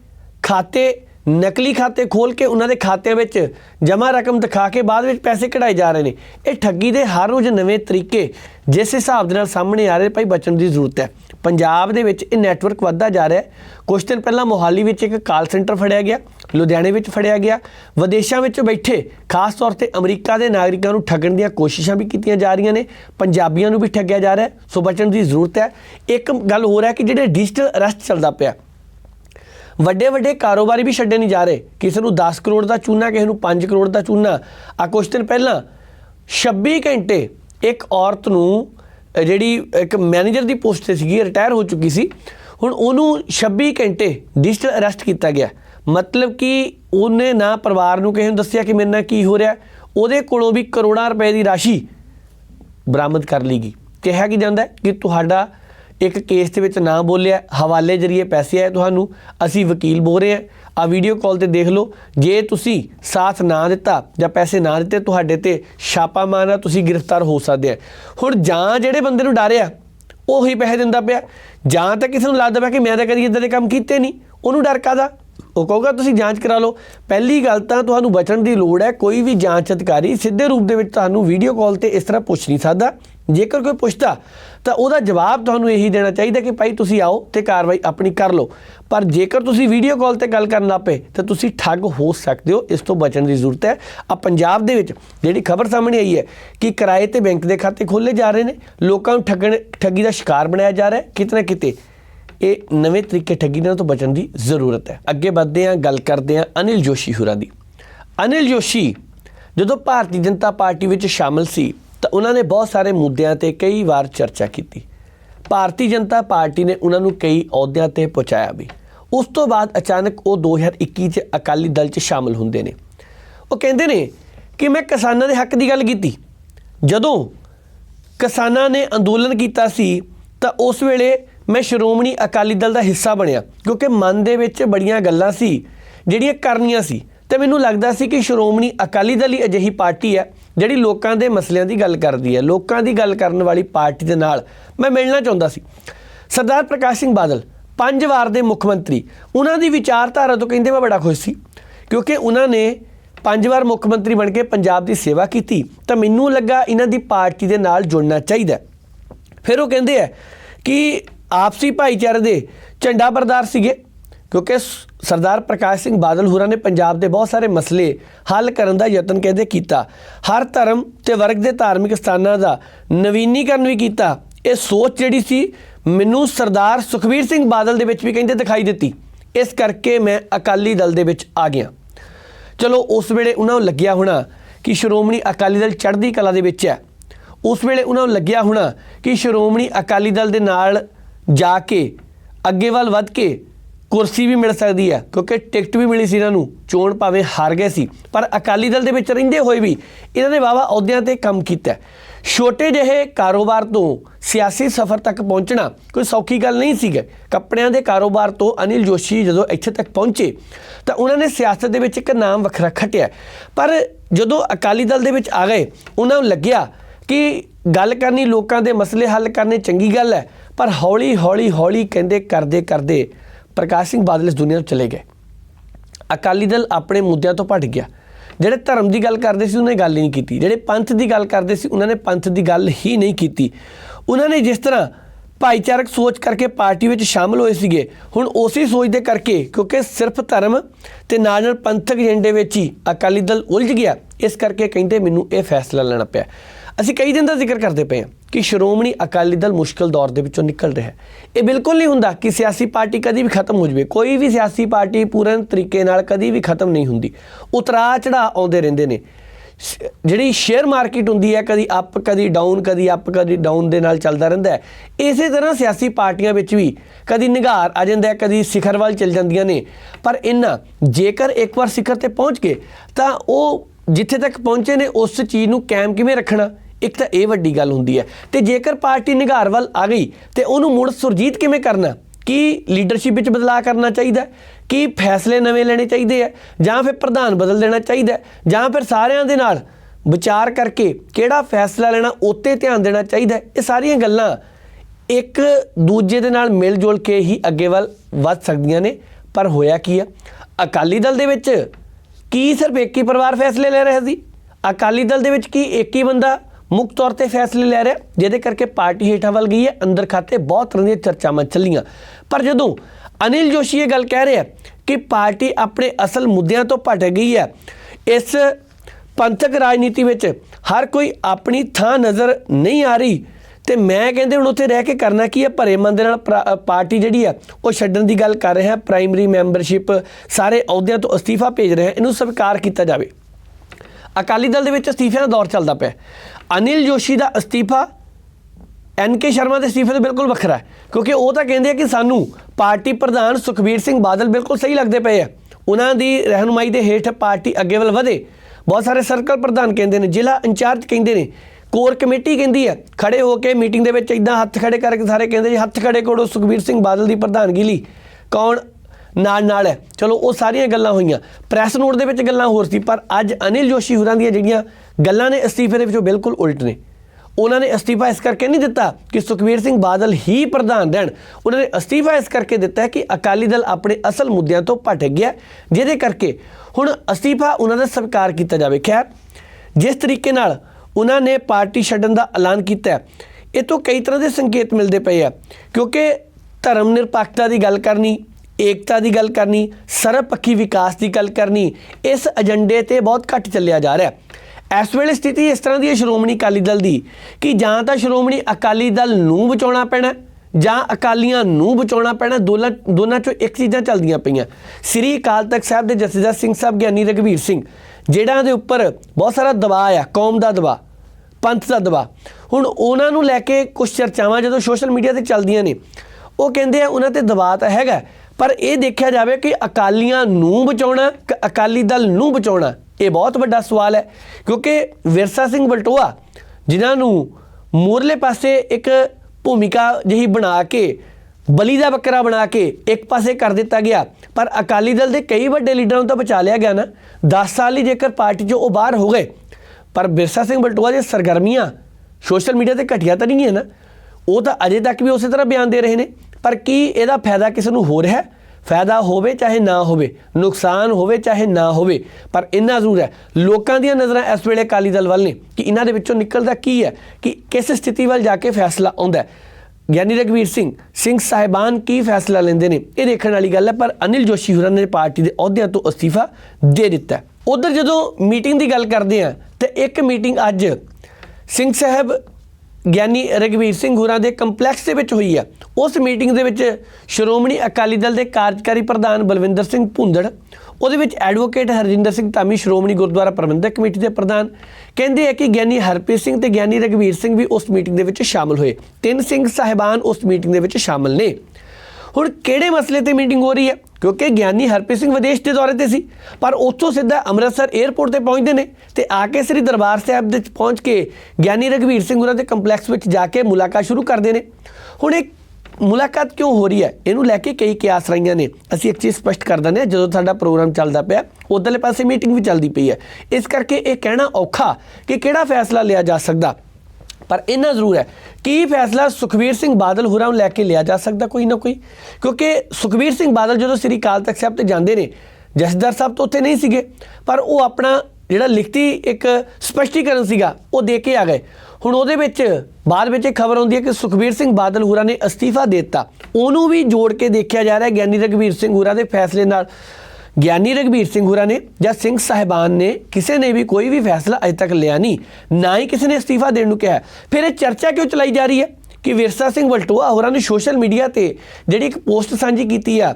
ਖਾਤੇ ਨਕਲੀ ਖਾਤੇ ਖੋਲ ਕੇ ਉਹਨਾਂ ਦੇ ਖਾਤਿਆਂ ਵਿੱਚ ਜਮ੍ਹਾਂ ਰਕਮ ਦਿਖਾ ਕੇ ਬਾਅਦ ਵਿੱਚ ਪੈਸੇ ਕਢਾਏ ਜਾ ਰਹੇ ਨੇ। ਇਹ ਠੱਗੀ ਦੇ ਹਰ ਰੋਜ਼ ਨਵੇਂ ਤਰੀਕੇ ਜਿਸ ਹਿਸਾਬ ਦੇ ਨਾਲ ਸਾਹਮਣੇ ਆ ਰਹੇ ਭਾਈ ਬਚਣ ਦੀ ਜ਼ਰੂਰਤ ਹੈ। ਪੰਜਾਬ ਦੇ ਵਿੱਚ ਇਹ ਨੈਟਵਰਕ ਵੱਧਦਾ ਜਾ ਰਿਹਾ ਹੈ। ਕੁਝ ਦਿਨ ਪਹਿਲਾਂ ਮੋਹਾਲੀ ਵਿੱਚ ਇੱਕ ਕਾਲ ਸੈਂਟਰ ਫੜਿਆ ਗਿਆ, ਲੁਧਿਆਣੇ ਵਿੱਚ ਫੜਿਆ ਗਿਆ। ਵਿਦੇਸ਼ਾਂ ਵਿੱਚ ਬੈਠੇ, ਖਾਸ ਤੌਰ ਤੇ ਅਮਰੀਕਾ ਦੇ ਨਾਗਰਿਕਾਂ ਨੂੰ ਠੱਗਣ ਦੀਆਂ ਕੋਸ਼ਿਸ਼ਾਂ ਵੀ ਕੀਤੀਆਂ ਜਾ ਰਹੀਆਂ ਨੇ। ਪੰਜਾਬੀਆਂ ਨੂੰ ਵੀ ਠੱਗਿਆ ਜਾ ਰਿਹਾ ਸੋ ਬਚਣ ਦੀ ਜ਼ਰੂਰਤ ਹੈ। ਇੱਕ ਗੱਲ ਹੋਰ ਹੈ ਕਿ ਜਿਹੜੇ ਡਿਜੀਟਲ ਅਰੈਸਟ ਚੱਲਦਾ ਪਿਆ ਵੱਡੇ ਵੱਡੇ ਕਾਰੋਬਾਰੀ ਵੀ ਛੱਡੇ ਨਹੀਂ ਜਾ ਰਹੇ। ਕਿਸੇ ਨੂੰ 10 ਕਰੋੜ ਦਾ ਚੂਨਾ, ਕਿਸੇ ਨੂੰ 5 ਕਰੋੜ ਦਾ ਚੂਨਾ। ਆ ਕੁਝ ਦਿਨ ਪਹਿਲਾਂ 26 ਘੰਟੇ ਇੱਕ ਔਰਤ ਨੂੰ ਜਿਹੜੀ ਇੱਕ ਮੈਨੇਜਰ ਦੀ ਪੋਸਟ ਤੇ ਸੀਗੀ, ਰਿਟਾਇਰ ਹੋ ਚੁੱਕੀ ਸੀ। ਹੁਣ ਉਹਨੂੰ 26 ਘੰਟੇ ਡਿਜੀਟਲ ਅਰੈਸਟ ਕੀਤਾ ਗਿਆ। ਮਤਲਬ ਕਿ ਉਹਨੇ ਨਾ ਪਰਿਵਾਰ ਨੂੰ ਕਿਸੇ ਨੂੰ ਦੱਸਿਆ ਕਿ ਮੇਰੇ ਨਾਲ ਕੀ ਹੋ ਰਿਹਾ। ਉਹਦੇ ਕੋਲੋਂ ਵੀ ਕਰੋੜਾਂ ਰੁਪਏ ਦੀ ਰਾਸ਼ੀ ਬਰਾਮਦ ਕਰ ਲਈ ਗਈ। ਕਿਹਾ ਕੀ ਜਾਂਦਾ ਕਿ ਤੁਹਾਡਾ ਇੱਕ ਕੇਸ ਦੇ ਵਿੱਚ ਨਾ ਬੋਲਿਆ, ਹਵਾਲੇ ਜਰੀਏ ਪੈਸੇ ਆਏ ਤੁਹਾਨੂੰ, ਅਸੀਂ ਵਕੀਲ ਬੋਲ ਰਹੇ ਹਾਂ। ਆ ਵੀਡੀਓ ਕਾਲ ਤੇ ਦੇਖ ਲਓ, ਜੇ ਤੁਸੀਂ ਸਾਥ ਨਾ ਦਿੱਤਾ ਜਾਂ ਪੈਸੇ ਨਾ ਦਿੱਤੇ, ਤੁਹਾਡੇ ਤੇ ਛਾਪਾ ਮਾਰਨਾ ਤੁਸੀਂ ਗ੍ਰਿਫਤਾਰ ਹੋ ਸਕਦੇ ਆ। ਹੁਣ ਜਾਂ ਜਿਹੜੇ ਬੰਦੇ ਨੂੰ ਡਰਿਆ ਉਹੀ ਪੈਸੇ ਦਿੰਦਾ ਪਿਆ। ਜਾਂ ਤਾਂ ਕਿਸੇ ਨੂੰ ਲੱਗਦਾ ਪਿਆ ਕਿ ਮੈਂ ਤਾਂ ਕਦੀ ਇਦਾਂ ਦੇ ਕੰਮ ਕੀਤੇ ਨਹੀਂ। ਉਹਨੂੰ ਡਰ ਕਾਦਾ ਉਹ ਕਹੂਗਾ, ਤੁਸੀਂ ਜਾਂਚ ਕਰਾ ਲਓ। ਪਹਿਲੀ ਗੱਲ ਤਾਂ ਤੁਹਾਨੂੰ ਬਚਣ ਦੀ ਲੋੜ ਹੈ, ਕੋਈ ਵੀ ਜਾਂਚ ਅਧਿਕਾਰੀ ਸਿੱਧੇ ਰੂਪ ਦੇ ਵਿੱਚ ਤੁਹਾਨੂੰ ਵੀਡੀਓ ਕਾਲ ਤੇ ਇਸ ਤਰ੍ਹਾਂ ਪੁੱਛ ਨਹੀਂ ਸਕਦਾ। ਜੇਕਰ ਕੋਈ ਪੁੱਛਦਾ ਤਾਂ ਉਹਦਾ ਜਵਾਬ ਤੁਹਾਨੂੰ ਇਹੀ ਦੇਣਾ ਚਾਹੀਦਾ ਕਿ ਭਾਈ ਤੁਸੀਂ ਆਓ ਤੇ ਕਾਰਵਾਈ ਆਪਣੀ ਕਰ ਲਓ। ਪਰ ਜੇਕਰ ਤੁਸੀਂ ਵੀਡੀਓ ਕਾਲ ਤੇ ਗੱਲ ਕਰਨ ਲੱਪੇ ਤਾਂ ਤੁਸੀਂ ਠੱਗ ਹੋ ਸਕਦੇ ਹੋ। ਇਸ ਤੋਂ ਬਚਣ ਦੀ ਜ਼ਰੂਰਤ ਹੈ। ਆ ਪੰਜਾਬ ਦੇ ਵਿੱਚ ਜਿਹੜੀ ਖਬਰ ਸਾਹਮਣੇ ਆਈ ਹੈ ਕਿ ਕਿਰਾਏ ਤੇ ਬੈਂਕ ਦੇ ਖਾਤੇ ਖੋਲੇ ਜਾ ਰਹੇ ਨੇ। ਲੋਕਾਂ ਨੂੰ ਠੱਗਣ, ਠੱਗੀ ਦਾ ਸ਼ਿਕਾਰ ਬਣਾਇਆ ਜਾ ਰਿਹਾ ਹੈ। ਕਿਤੇ ਨਾ ਕਿਤੇ ਇਹ ਨਵੇਂ ਤਰੀਕੇ ਠੱਗੀ ਨਾਲ ਤੋਂ ਬਚਣ ਦੀ ਜ਼ਰੂਰਤ ਹੈ। ਅੱਗੇ ਵਧਦੇ ਹਾਂ, ਗੱਲ ਕਰਦੇ ਹਾਂ ਅਨਿਲ ਜੋਸ਼ੀ ਹੁਰਾਂ ਦੀ। ਅਨਿਲ ਜੋਸ਼ੀ ਜਦੋਂ ਭਾਰਤੀ ਜਨਤਾ ਪਾਰਟੀ ਵਿੱਚ ਸ਼ਾਮਲ ਸੀ ਤਾਂ ਉਹਨਾਂ ਨੇ ਬਹੁਤ ਸਾਰੇ ਮੁੱਦਿਆਂ ਤੇ ਕਈ ਵਾਰ ਚਰਚਾ ਕੀਤੀ। ਭਾਰਤੀ ਜਨਤਾ ਪਾਰਟੀ ਨੇ ਉਹਨਾਂ ਨੂੰ ਕਈ ਅਹੁਦਿਆਂ ਤੇ ਪਹੁੰਚਾਇਆ ਵੀ। ਉਸ ਤੋਂ ਬਾਅਦ ਅਚਾਨਕ ਉਹ 2021 ਚ ਅਕਾਲੀ ਦਲ ਚ ਸ਼ਾਮਲ ਹੁੰਦੇ ਨੇ। ਉਹ ਕਹਿੰਦੇ ਨੇ ਕਿ ਮੈਂ ਕਿਸਾਨਾਂ ਦੇ ਹੱਕ ਦੀ ਗੱਲ ਕੀਤੀ। ਜਦੋਂ ਕਿਸਾਨਾਂ ਨੇ ਅੰਦੋਲਨ ਕੀਤਾ ਸੀ, ਤਾਂ ਉਸ ਵੇਲੇ ਮੈਂ ਸ਼੍ਰੋਮਣੀ ਅਕਾਲੀ ਦਲ ਦਾ ਹਿੱਸਾ ਬਣਿਆ, ਕਿਉਂਕਿ ਮਨ ਦੇ ਵਿੱਚ ਬੜੀਆਂ ਗੱਲਾਂ ਸੀ, ਜਿਹੜੀਆਂ ਕਰਨੀਆਂ ਸੀ। ਤੇ ਮੈਨੂੰ ਲੱਗਦਾ ਸੀ ਕਿ ਸ਼੍ਰੋਮਣੀ ਅਕਾਲੀ ਦਲ ਹੀ ਅਜਿਹੀ ਪਾਰਟੀ ਹੈ ਜਿਹੜੀ ਲੋਕਾਂ ਦੇ ਮਸਲਿਆਂ ਦੀ ਗੱਲ ਕਰਦੀ ਹੈ, ਲੋਕਾਂ ਦੀ ਗੱਲ ਕਰਨ ਵਾਲੀ ਪਾਰਟੀ ਦੇ ਨਾਲ ਮੈਂ ਮਿਲਣਾ ਚਾਹੁੰਦਾ ਸੀ। ਸਰਦਾਰ ਪ੍ਰਕਾਸ਼ ਸਿੰਘ ਬਾਦਲ, ਪੰਜ ਵਾਰ ਦੇ ਮੁੱਖ ਮੰਤਰੀ, ਉਹਨਾਂ ਦੀ ਵਿਚਾਰਧਾਰਾ ਤੋਂ ਕਹਿੰਦੇ ਮੈਂ ਬੜਾ ਖੁਸ਼ ਸੀ, ਕਿਉਂਕਿ ਉਹਨਾਂ ਨੇ ਪੰਜ ਵਾਰ ਮੁੱਖ ਮੰਤਰੀ ਬਣ ਕੇ ਪੰਜਾਬ ਦੀ ਸੇਵਾ ਕੀਤੀ, ਤਾਂ ਮੈਨੂੰ ਲੱਗਾ ਇਹਨਾਂ ਦੀ ਪਾਰਟੀ ਦੇ ਨਾਲ ਜੁੜਨਾ ਚਾਹੀਦਾ ਫਿਰ ਉਹ ਕਹਿੰਦੇ ਆ ਕਿ ਆਪਸੀ ਭਾਈਚਾਰੇ ਦੇ ਝੰਡਾ ਬਰਦਾਰ ਸੀਗੇ, ਕਿਉਂਕਿ ਸ- ਸਰਦਾਰ ਪ੍ਰਕਾਸ਼ ਸਿੰਘ ਬਾਦਲ ਹੋਰਾਂ ਨੇ ਪੰਜਾਬ ਦੇ ਬਹੁਤ ਸਾਰੇ ਮਸਲੇ ਹੱਲ ਕਰਨ ਦਾ ਯਤਨ ਕਹਿੰਦੇ ਕੀਤਾ। ਹਰ ਧਰਮ ਤੇ ਵਰਗ ਦੇ ਧਾਰਮਿਕ ਸਥਾਨਾਂ ਦਾ ਨਵੀਨੀਕਰਨ ਵੀ ਕੀਤਾ। ਇਹ ਸੋਚ ਜਿਹੜੀ ਸੀ, ਮੈਨੂੰ ਸਰਦਾਰ ਸੁਖਬੀਰ ਸਿੰਘ ਬਾਦਲ ਦੇ ਵਿੱਚ ਵੀ ਕਹਿੰਦੇ ਦਿਖਾਈ ਦਿੱਤੀ। ਇਸ ਕਰਕੇ ਮੈਂ ਅਕਾਲੀ ਦਲ ਦੇ ਵਿੱਚ ਆ ਗਿਆ। ਚਲੋ, ਉਸ ਵੇਲੇ ਉਹਨਾਂ ਨੂੰ ਲੱਗਿਆ ਹੋਣਾ ਕਿ ਸ਼੍ਰੋਮਣੀ ਅਕਾਲੀ ਦਲ ਚੜ੍ਹਦੀ ਕਲਾ ਦੇ ਵਿੱਚ ਹੈ। ਉਸ ਵੇਲੇ ਉਹਨਾਂ ਨੂੰ ਲੱਗਿਆ ਹੋਣਾ ਕਿ ਸ਼੍ਰੋਮਣੀ ਅਕਾਲੀ ਦਲ ਦੇ ਨਾਲ ਜਾ ਕੇ, ਅੱਗੇ ਵੱਲ ਵੱਧ ਕੇ ਕੁਰਸੀ ਵੀ ਮਿਲ ਸਕਦੀ ਹੈ, ਕਿਉਂਕਿ ਟਿਕਟ ਵੀ ਮਿਲੀ ਸੀ ਇਹਨਾਂ ਨੂੰ, ਚੋਣ ਭਾਵੇਂ ਹਾਰ ਗਏ ਸੀ, ਪਰ ਅਕਾਲੀ ਦਲ ਦੇ ਵਿੱਚ ਰਹਿੰਦੇ ਹੋਏ ਵੀ ਇਹਨਾਂ ਨੇ ਵਾਵਾ ਅਹੁਦਿਆਂ ਤੇ ਕੰਮ ਕੀਤਾ ਛੋਟੇ ਜਿਹੇ ਕਾਰੋਬਾਰ ਤੋਂ ਸਿਆਸੀ ਸਫ਼ਰ ਤੱਕ ਪਹੁੰਚਣਾ ਕੋਈ ਸੌਖੀ ਗੱਲ ਨਹੀਂ ਸੀਗਾ। ਕੱਪੜਿਆਂ ਦੇ ਕਾਰੋਬਾਰ ਤੋਂ ਅਨਿਲ ਜੋਸ਼ੀ ਜਦੋਂ ਇੱਥੇ ਤੱਕ ਪਹੁੰਚੇ, ਤਾਂ ਉਹਨਾਂ ਨੇ ਸਿਆਸਤ ਦੇ ਵਿੱਚ ਇੱਕ ਨਾਮ ਵੱਖਰਾ ਖਟਿਆ। ਪਰ ਜਦੋਂ ਅਕਾਲੀ ਦਲ ਦੇ ਵਿੱਚ ਆ ਗਏ, ਉਹਨਾਂ ਨੂੰ ਲੱਗਿਆ ਕਿ ਗੱਲ ਕਰਨੀ ਲੋਕਾਂ ਦੇ ਮਸਲੇ ਹੱਲ ਕਰਨੇ ਚੰਗੀ ਗੱਲ ਹੈ, ਪਰ ਹੌਲੀ ਹੌਲੀ ਹੌਲੀ ਕਹਿੰਦੇ ਕਰਦੇ ਕਰਦੇ ਪ੍ਰਕਾਸ਼ ਸਿੰਘ ਬਾਦਲ ਇਸ ਦੁਨੀਆ ਤੋਂ ਚਲੇ ਗਏ। ਅਕਾਲੀ ਦਲ ਆਪਣੇ ਮੁੱਦਿਆਂ ਤੋਂ ਭਟ ਗਿਆ। ਜਿਹੜੇ ਧਰਮ ਦੀ ਗੱਲ ਕਰਦੇ ਸੀ, ਉਹਨੇ ਗੱਲ ਨਹੀਂ ਕੀਤੀ। ਜਿਹੜੇ ਪੰਥ ਦੀ ਗੱਲ ਕਰਦੇ ਸੀ, ਉਹਨਾਂ ਨੇ ਪੰਥ ਦੀ ਗੱਲ ਹੀ ਨਹੀਂ ਕੀਤੀ। ਉਹਨਾਂ ਨੇ ਜਿਸ ਤਰ੍ਹਾਂ ਭਾਈਚਾਰਕ ਸੋਚ ਕਰਕੇ ਪਾਰਟੀ ਵਿੱਚ ਸ਼ਾਮਲ ਹੋਏ ਸੀਗੇ, ਹੁਣ ਉਸੇ ਸੋਚ ਦੇ ਕਰਕੇ, ਕਿਉਂਕਿ ਸਿਰਫ ਧਰਮ ਤੇ ਨਾਲ ਨਾਲ ਪੰਥਕ ਏਜੰਡੇ ਵਿੱਚ ਹੀ ਅਕਾਲੀ ਦਲ ਉਲਝ ਗਿਆ। ਇਸ ਕਰਕੇ ਕਹਿੰਦੇ ਮੈਨੂੰ ਇਹ ਫੈਸਲਾ ਲੈਣਾ ਪਿਆ। ਅਸੀਂ ਕਈ ਦਿਨ ਦਾ ਜ਼ਿਕਰ ਕਰਦੇ ਪਏ ਹਾਂ। ਕਿ ਸ਼੍ਰੋਮਣੀ ਅਕਾਲੀ ਦਲ ਮੁਸ਼ਕਲ ਦੌਰ ਦੇ ਵਿੱਚੋਂ ਨਿਕਲ ਰਿਹਾ ਹੈ। ਇਹ ਬਿਲਕੁਲ ਨਹੀਂ ਹੁੰਦਾ ਕਿ ਸਿਆਸੀ ਪਾਰਟੀ ਕਦੀ ਵੀ ਖਤਮ ਹੋ ਜਾਵੇ। ਕੋਈ ਵੀ ਸਿਆਸੀ ਪਾਰਟੀ ਪੂਰਨ ਤਰੀਕੇ ਨਾਲ ਕਦੀ ਵੀ ਖਤਮ ਨਹੀਂ ਹੁੰਦੀ। ਉਤਰਾ ਚੜਾ ਆਉਂਦੇ ਰਹਿੰਦੇ ਨੇ। ਸ਼- ਜਿਹੜੀ ਸ਼ੇਅਰ ਮਾਰਕੀਟ ਹੁੰਦੀ ਹੈ, ਕਦੀ ਅਪ ਕਦੀ ਡਾਊਨ ਕਦੀ ਅਪ ਕਦੀ ਡਾਊਨ ਦੇ ਨਾਲ ਚੱਲਦਾ ਰਹਿੰਦਾ ਹੈ। ਇਸੇ ਤਰ੍ਹਾਂ ਸਿਆਸੀ ਪਾਰਟੀਆਂ ਵਿੱਚ ਵੀ ਕਦੀ ਨਿਗਾਰ ਆ ਜਾਂਦਾ ਹੈ, ਕਦੀ ਸਿਖਰ ਵੱਲ ਚੱਲ ਜਾਂਦੀਆਂ ਨੇ। ਪਰ ਇਹਨਾਂ ਜੇਕਰ ਇੱਕ ਵਾਰ ਸਿਖਰ ਤੇ ਪਹੁੰਚ ਗਏ, ਤਾਂ ਉਹ ਜਿੱਥੇ ਤੱਕ ਪਹੁੰਚੇ ਨੇ, ਉਸ ਚੀਜ਼ ਨੂੰ ਕਾਇਮ ਕਿਵੇਂ ਰੱਖਣਾ? ਇੱਕ ਤਾਂ ਇਹ ਵੱਡੀ ਗੱਲ ਹੁੰਦੀ ਹੈ ਤੇ ਜੇਕਰ ਪਾਰਟੀ ਨਿਗਾਰ ਵੱਲ ਆ ਗਈ ਤੇ ਉਹਨੂੰ ਮੁੜ ਸੁਰਜੀਤ ਕਿਵੇਂ ਕਰਨਾ? ਕੀ ਲੀਡਰਸ਼ਿਪ ਵਿੱਚ ਬਦਲਾਅ ਕਰਨਾ ਚਾਹੀਦਾ ਕੀ ਫੈਸਲੇ ਨਵੇਂ ਲੈਣੇ ਚਾਹੀਦੇ ਆ ਜਾਂ ਫਿਰ ਪ੍ਰਧਾਨ ਬਦਲ ਦੇਣਾ ਚਾਹੀਦਾ ਜਾਂ ਫਿਰ ਸਾਰਿਆਂ ਦੇ ਨਾਲ ਵਿਚਾਰ ਕਰਕੇ ਕਿਹੜਾ ਫੈਸਲਾ ਲੈਣਾ ਉੱਤੇ ਧਿਆਨ ਦੇਣਾ ਚਾਹੀਦਾ ਇਹ ਸਾਰੀਆਂ ਗੱਲਾਂ ਇੱਕ ਦੂਜੇ ਦੇ ਨਾਲ ਮਿਲ ਜੁਲ ਕੇ ਹੀ ਅੱਗੇ ਵੱਲ ਵੱਧ ਸਕਦੀਆਂ ਨੇ, ਪਰ ਹੋਇਆ ਕੀ ਆ ਅਕਾਲੀ ਦਲ ਦੇ ਵਿੱਚ ਕੀ ਸਿਰਫ ਇੱਕ ਹੀ ਪਰਿਵਾਰ ਫੈਸਲੇ ਲੈ ਰਿਹਾ ਸੀ? ਅਕਾਲੀ ਦਲ ਦੇ ਵਿੱਚ ਕੀ ਇੱਕ ਹੀ ਬੰਦਾ ਮੁੱਖ ਤੌਰ ਤੇ ਫੈਸਲੇ ਲੈ ਰਿਹਾ, ਜਿਹਦੇ ਕਰਕੇ ਪਾਰਟੀ ਹੇਠਾਂ ਵੱਲ ਗਈ ਹੈ, ਅੰਦਰ ਖਾਤੇ ਬਹੁਤ ਤਰ੍ਹਾਂ ਦੀਆਂ ਚਰਚਾਵਾਂ ਚੱਲੀਆਂ। ਪਰ ਜਦੋਂ ਅਨਿਲ ਜੋਸ਼ੀ ਇਹ ਗੱਲ ਕਹਿ ਰਿਹਾ ਕਿ ਪਾਰਟੀ ਆਪਣੇ ਅਸਲ ਮੁੱਦਿਆਂ ਤੋਂ ਭਟਕ ਗਈ ਹੈ, ਇਸ ਪੰਥਕ ਰਾਜਨੀਤੀ ਵਿੱਚ ਹਰ ਕੋਈ ਆਪਣੀ ਥਾਂ ਨਜ਼ਰ ਨਹੀਂ ਆ ਰਹੀ, ਤੇ ਮੈਂ ਕਹਿੰਦੇ ਹੁਣ ਉੱਥੇ ਰਹਿ ਕੇ ਕਰਨਾ ਕੀ ਹੈ? ਭਰੇ ਮਨ ਦੇ ਨਾਲ ਪ੍ਰਾ- ਪਾਰਟੀ ਜਿਹੜੀ ਆ ਉਹ ਛੱਡਣ ਦੀ ਗੱਲ ਕਰ ਰਿਹਾ ਪ੍ਰਾਇਮਰੀ ਮੈਂਬਰਸ਼ਿਪ ਸਾਰੇ ਅਹੁਦਿਆਂ ਤੋਂ ਅਸਤੀਫਾ ਭੇਜ ਰਿਹਾ, ਇਹਨੂੰ ਸਵੀਕਾਰ ਕੀਤਾ ਜਾਵੇ। ਅਕਾਲੀ ਦਲ ਦੇ ਵਿੱਚ ਅਸਤੀਫਿਆਂ ਦਾ ਦੌਰ ਚੱਲਦਾ ਪਿਆ। ਅਨਿਲ ਜੋਸ਼ੀ ਦਾ ਅਸਤੀਫਾ, ਐਨ ਕੇ ਸ਼ਰਮਾ ਦੇ ਅਸਤੀਫੇ ਤੋਂ ਬਿਲਕੁਲ ਵੱਖਰਾ ਹੈ, ਕਿਉਂਕਿ ਉਹ ਤਾਂ ਕਹਿੰਦੇ ਆ ਕਿ ਸਾਨੂੰ ਪਾਰਟੀ ਪ੍ਰਧਾਨ ਸੁਖਬੀਰ ਸਿੰਘ ਬਾਦਲ ਬਿਲਕੁਲ ਸਹੀ ਲੱਗਦੇ ਪਏ ਆ। ਉਹਨਾਂ ਦੀ ਰਹਿਨੁਮਾਈ ਦੇ ਹੇਠ ਪਾਰਟੀ ਅੱਗੇ ਵੱਲ ਵਧੇ। ਬਹੁਤ ਸਾਰੇ ਸਰਕਲ ਪ੍ਰਧਾਨ ਕਹਿੰਦੇ ਨੇ, ਜ਼ਿਲ੍ਹਾ ਇੰਚਾਰਜ ਕਹਿੰਦੇ ਨੇ, ਕੋਰ ਕਮੇਟੀ ਕਹਿੰਦੀ ਹੈ ਖੜੇ ਹੋ ਕੇ ਮੀਟਿੰਗ ਦੇ ਵਿੱਚ ਇਦਾਂ ਹੱਥ ਖੜੇ ਕਰਕੇ ਸਾਰੇ ਕਹਿੰਦੇ ਜੀ, ਹੱਥ ਖੜੇ ਕਰੋ ਸੁਖਬੀਰ ਸਿੰਘ ਬਾਦਲ ਦੀ ਪ੍ਰਧਾਨਗੀ ਲਈ। ਕੌਣ? ਨਾਲ ਨਾਲ ਹੈ। ਚਲੋ, ਉਹ ਸਾਰੀਆਂ ਗੱਲਾਂ ਹੋਈਆਂ। ਪ੍ਰੈਸ ਨੋਟ ਦੇ ਵਿੱਚ ਗੱਲਾਂ ਹੋਰ ਸੀ, ਪਰ ਅੱਜ ਅਨਿਲ ਜੋਸ਼ੀ ਹੋਰਾਂ ਦੀਆਂ ਜਿਹੜੀਆਂ ਗੱਲਾਂ ਨੇ ਅਸਤੀਫੇ ਦੇ ਵਿੱਚੋਂ ਬਿਲਕੁਲ ਉਲਟ ਨੇ। ਉਹਨਾਂ ਨੇ ਅਸਤੀਫਾ ਇਸ ਕਰਕੇ ਨਹੀਂ ਦਿੱਤਾ ਕਿ ਸੁਖਬੀਰ ਸਿੰਘ ਬਾਦਲ ਹੀ ਪ੍ਰਧਾਨ ਦੇਣ ਉਹਨਾਂ ਨੇ ਅਸਤੀਫਾ ਇਸ ਕਰਕੇ ਦਿੱਤਾ ਕਿ ਅਕਾਲੀ ਦਲ ਆਪਣੇ ਅਸਲ ਮੁੱਦਿਆਂ ਤੋਂ ਭਟਕ ਗਿਆ, ਜਿਹਦੇ ਕਰਕੇ ਹੁਣ ਅਸਤੀਫਾ ਉਹਨਾਂ ਦਾ ਸਵੀਕਾਰ ਕੀਤਾ ਜਾਵੇ। ਖੈਰ, ਜਿਸ ਤਰੀਕੇ ਨਾਲ ਉਹਨਾਂ ਨੇ ਪਾਰਟੀ ਛੱਡਣ ਦਾ ਐਲਾਨ ਕੀਤਾ ਇਹ ਤੋਂ ਕਈ ਤਰ੍ਹਾਂ ਦੇ ਸੰਕੇਤ ਮਿਲਦੇ ਪਏ ਆ। ਕਿਉਂਕਿ ਧਰਮ ਨਿਰਪੱਖਤਾ ਦੀ ਗੱਲ ਕਰਨੀ, ਏਕਤਾ ਦੀ ਗੱਲ ਕਰਨੀ ਸਰਬਪੱਖੀ ਵਿਕਾਸ ਦੀ ਗੱਲ ਕਰਨੀ, ਇਸ ਏਜੰਡੇ ਤੇ ਬਹੁਤ ਘੱਟ ਚੱਲਿਆ ਜਾ ਰਿਹਾ। ਇਸ ਵੇਲੇ ਸਥਿਤੀ ਇਸ ਤਰ੍ਹਾਂ ਦੀ ਹੈ ਸ਼੍ਰੋਮਣੀ ਅਕਾਲੀ ਦਲ ਦੀ ਕਿ ਜਾਂ ਤਾਂ ਸ਼੍ਰੋਮਣੀ ਅਕਾਲੀ ਦਲ ਨੂੰ ਬਚਾਉਣਾ ਪੈਣਾ ਜਾਂ ਅਕਾਲੀਆਂ ਨੂੰ ਬਚਾਉਣਾ ਪੈਣਾ ਦੋਨਾਂ ਦੋਨਾਂ ਚੋਂ ਇੱਕ ਚੀਜ਼ਾਂ ਚੱਲਦੀਆਂ ਪਈਆਂ। ਸ੍ਰੀ ਅਕਾਲ ਤਖਤ ਸਾਹਿਬ ਦੇ ਜਥੇਦਾਰ ਸਿੰਘ ਸਾਹਿਬ ਗਿਆਨੀ ਰਘਵੀਰ ਸਿੰਘ ਜਿਹੜਾ ਦੇ ਉੱਪਰ ਬਹੁਤ ਸਾਰਾ ਦਬਾਅ ਆ ਕੌਮ ਦਾ ਦਬਾਅ, ਪੰਥ ਦਾ ਦਬਾਅ। ਹੁਣ ਉਹਨਾਂ ਨੂੰ ਲੈ ਕੇ ਕੁਝ ਚਰਚਾਵਾਂ ਜਦੋਂ ਸੋਸ਼ਲ ਮੀਡੀਆ ਤੇ ਚੱਲਦੀਆਂ ਨੇ, ਉਹ ਕਹਿੰਦੇ ਆ ਉਹਨਾਂ ਤੇ ਦਬਾਅ ਤਾਂ ਹੈਗਾ ਪਰ ਇਹ ਦੇਖਿਆ ਜਾਵੇ ਕਿ ਅਕਾਲੀਆਂ ਨੂੰ ਬਚਾਉਣਾ ਕਿ ਅਕਾਲੀ ਦਲ ਨੂੰ ਬਚਾਉਣਾ ਇਹ ਬਹੁਤ ਵੱਡਾ ਸਵਾਲ ਹੈ, ਕਿਉਂਕਿ ਵਿਰਸਾ ਸਿੰਘ ਬਲਟੋਆ, ਜਿਨ੍ਹਾਂ ਨੂੰ ਮੂਰਲੇ ਪਾਸੇ ਇੱਕ ਭੂਮਿਕਾ ਜਿਹੀ ਬਣਾ ਕੇ, ਬਲੀ ਦਾ ਬੱਕਰਾ ਬਣਾ ਕੇ ਇੱਕ ਪਾਸੇ ਕਰ ਦਿੱਤਾ ਗਿਆ, ਪਰ ਅਕਾਲੀ ਦਲ ਦੇ ਕਈ ਵੱਡੇ ਲੀਡਰਾਂ ਨੂੰ ਤਾਂ ਬਚਾ ਲਿਆ ਗਿਆ ਨਾ 10 ਸਾਲ ਹੀ ਜੇਕਰ ਪਾਰਟੀ 'ਚੋਂ ਉਹ ਬਾਹਰ ਹੋ ਗਏ, ਪਰ ਬਿਰਸਾ ਸਿੰਘ ਬਲਟੋਆ ਦੀਆਂ ਸਰਗਰਮੀਆਂ ਸੋਸ਼ਲ ਮੀਡੀਆ ਤੇ ਘਟੀਆਂ ਤਾਂ ਨਹੀਂ ਹੈ ਨਾ, ਉਹ ਤਾਂ ਅਜੇ ਤੱਕ ਵੀ ਉਸੇ ਤਰ੍ਹਾਂ ਬਿਆਨ ਦੇ ਰਹੇ ਨੇ, ਪਰ ਕੀ ਇਹਦਾ ਫਾਇਦਾ ਕਿਸੇ ਨੂੰ ਹੋ ਰਿਹਾ ਹੈ? ਫਾਇਦਾ ਹੋਵੇ ਚਾਹੇ ਨਾ ਹੋਵੇ, ਨੁਕਸਾਨ ਹੋਵੇ ਚਾਹੇ ਨਾ ਹੋਵੇ, ਪਰ ਇੰਨਾ ਜ਼ਰੂਰ ਹੈ। ਲੋਕਾਂ ਦੀਆਂ ਨਜ਼ਰਾਂ ਇਸ ਵੇਲੇ ਅਕਾਲੀ ਦਲ ਵੱਲ ਨੇ ਕਿ ਇਹਨਾਂ ਦੇ ਵਿੱਚੋਂ ਨਿਕਲਦਾ ਕੀ ਹੈ, ਕਿ ਕਿਸ ਸਥਿਤੀ ਵੱਲ ਜਾ ਕੇ ਫੈਸਲਾ ਆਉਂਦਾ ਹੈ। ਗਿਆਨੀ ਰਘਵੀਰ ਸਿੰਘ ਸਿੰਘ ਸਾਹਿਬਾਨ ਕੀ ਫੈਸਲਾ ਲੈਂਦੇ ਨੇ, ਇਹ ਦੇਖਣ ਵਾਲੀ ਗੱਲ ਹੈ, ਪਰ ਅਨਿਲ ਜੋਸ਼ੀ ਹੋਰਾਂ ਨੇ ਪਾਰਟੀ ਦੇ ਅਹੁਦਿਆਂ ਤੋਂ ਅਸਤੀਫਾ ਦੇ ਦਿੱਤਾ ਉਧਰ ਜਦੋਂ ਮੀਟਿੰਗ ਦੀ ਗੱਲ ਕਰਦੇ ਆ ਤੇ ਇੱਕ ਮੀਟਿੰਗ ਅੱਜ ਸਿੰਘ ਸਾਹਿਬ ਗਿਆਨੀ ਰਘਵੀਰ ਸਿੰਘ ਹੋਰਾਂ ਦੇ ਕੰਪਲੈਕਸ ਦੇ ਵਿੱਚ ਹੋਈ ਆ। ਉਸ ਮੀਟਿੰਗ ਦੇ ਵਿੱਚ ਸ਼੍ਰੋਮਣੀ ਅਕਾਲੀ ਦਲ ਦੇ ਕਾਰਜਕਾਰੀ ਪ੍ਰਧਾਨ ਬਲਵਿੰਦਰ ਸਿੰਘ ਭੁੰਦੜ, ਉਹਦੇ ਵਿੱਚ ਐਡਵੋਕੇਟ ਹਰਜਿੰਦਰ ਸਿੰਘ ਧਾਮੀ, ਸ਼੍ਰੋਮਣੀ ਗੁਰਦੁਆਰਾ ਪ੍ਰਬੰਧਕ ਕਮੇਟੀ ਦੇ ਪ੍ਰਧਾਨ, ਕਹਿੰਦੇ ਆ ਕਿ ਗਿਆਨੀ ਹਰਪ੍ਰੀਤ ਸਿੰਘ ਤੇ ਗਿਆਨੀ ਰਘਵੀਰ ਸਿੰਘ ਵੀ ਉਸ ਮੀਟਿੰਗ ਦੇ ਵਿੱਚ ਸ਼ਾਮਲ ਹੋਏ। ਤਿੰਨ ਸਿੰਘ ਸਾਹਿਬਾਨ ਉਸ ਮੀਟਿੰਗ ਦੇ ਵਿੱਚ ਸ਼ਾਮਲ ਨੇ। ਹੁਣ ਕਿਹੜੇ ਮਸਲੇ ਤੇ ਮੀਟਿੰਗ ਹੋ ਰਹੀ ਹੈ? ਕਿਉਂਕਿ ਗਿਆਨੀ ਹਰਪ੍ਰੀਤ ਸਿੰਘ ਵਿਦੇਸ਼ ਦੇ ਦੌਰੇ ਤੇ ਸੀ। ਪਰ ਉੱਥੋਂ ਸਿੱਧਾ ਅੰਮ੍ਰਿਤਸਰ 에ਅਰਪੋਰਟ ਤੇ ਪਹੁੰਚਦੇ ਨੇ ਤੇ ਆ ਕੇ ਸ੍ਰੀ ਦਰਬਾਰ ਸਾਹਿਬ ਦੇ ਪਹੁੰਚ ਕੇ ਗਿਆਨੀ ਰਘਵੀਰ ਸਿੰਘ ਉਹਨਾਂ ਦੇ ਕੰਪਲੈਕਸ ਵਿੱਚ ਜਾ ਕੇ ਮੁਲਾਕਾਤ ਸ਼ੁਰੂ ਕਰਦੇ ਨੇ। ਹੁਣ ਇਹ ਮੁਲਾਕਾਤ ਕਿਉਂ ਹੋ ਰਹੀ ਹੈ? ਇਹਨੂੰ ਲੈ ਕੇ ਕਈ ਕਿਆਸ ਰਹੀਆਂ ਨੇ। ਅਸੀਂ ਇੱਕ ਚੀਜ਼ ਸਪਸ਼ਟ ਕਰ ਦਿੰਦੇ ਹਾਂ, ਜਦੋਂ ਸਾਡਾ ਪ੍ਰੋਗਰਾਮ ਚੱਲਦਾ ਪਿਆ, ਉਧਰਲੇ ਪਾਸੇ ਮੀਟਿੰਗ ਵੀ ਚੱਲਦੀ ਪਈ ਹੈ। ਇਸ ਕਰਕੇ ਇਹ ਕਹਿਣਾ ਔਖਾ ਕਿ ਕਿਹੜਾ ਫੈਸਲਾ ਲਿਆ ਜਾ ਸਕਦਾ? ਪਰ ਇੰਨਾ ਜ਼ਰੂਰ ਹੈ ਕੀ ਫੈਸਲਾ ਸੁਖਬੀਰ ਸਿੰਘ ਬਾਦਲ ਹੋਰਾਂ ਨੂੰ ਲੈ ਕੇ ਲਿਆ ਜਾ ਸਕਦਾ ਕੋਈ ਨਾ ਕੋਈ, ਕਿਉਂਕਿ ਸੁਖਬੀਰ ਸਿੰਘ ਬਾਦਲ ਜਦੋਂ ਸ੍ਰੀ ਅਕਾਲ ਤਖਤ ਸਾਹਿਬ ਤੇ ਜਾਂਦੇ ਨੇ, ਜਸਦਰ ਸਾਹਿਬ ਤੋਂ ਉੱਥੇ ਨਹੀਂ ਸੀਗੇ, ਪਰ ਉਹ ਆਪਣਾ ਜਿਹੜਾ ਲਿਖਤੀ ਇੱਕ ਸਪਸ਼ਟੀਕਰਨ ਸੀਗਾ, ਉਹ ਦੇ ਕੇ ਆ ਗਏ। ਹੁਣ ਉਹਦੇ ਵਿੱਚ, ਬਾਅਦ ਵਿੱਚ ਇਹ ਖਬਰ ਆਉਂਦੀ ਹੈ ਕਿ ਸੁਖਬੀਰ ਸਿੰਘ ਬਾਦਲ ਹੋਰਾਂ ਨੇ ਅਸਤੀਫਾ ਦੇ ਦਿੱਤਾ। ਉਹਨੂੰ ਵੀ ਜੋੜ ਕੇ ਦੇਖਿਆ ਜਾ ਰਿਹਾ ਗਿਆਨੀ ਰਘਵੀਰ ਸਿੰਘ ਹੋਰਾਂ ਦੇ ਫੈਸਲੇ ਨਾਲ। ਗਿਆਨੀ ਰਘਬੀਰ ਸਿੰਘ ਹੁਰਾ ਨੇ ਜਾਂ ਸਿੰਘ ਸਾਹਿਬਾਨ ਨੇ, ਕਿਸੇ ਨੇ ਵੀ ਕੋਈ ਵੀ ਫੈਸਲਾ ਅਜੇ ਤੱਕ ਲਿਆ ਨਹੀਂ, ਨਾ ਹੀ ਕਿਸੇ ਨੇ ਅਸਤੀਫਾ ਦੇਣ ਨੂੰ ਕਿਹਾ। ਫਿਰ ਇਹ ਚਰਚਾ ਕਿਉਂ ਚਲਾਈ ਜਾ ਰਹੀ ਹੈ? ਕਿ ਵਿਰਸਾ ਸਿੰਘ ਵਲਟੋਆ ਹੋਰਾਂ ਨੇ ਸੋਸ਼ਲ ਮੀਡੀਆ ਤੇ ਜਿਹੜੀ ਇੱਕ ਪੋਸਟ ਸਾਂਝੀ ਕੀਤੀ ਆ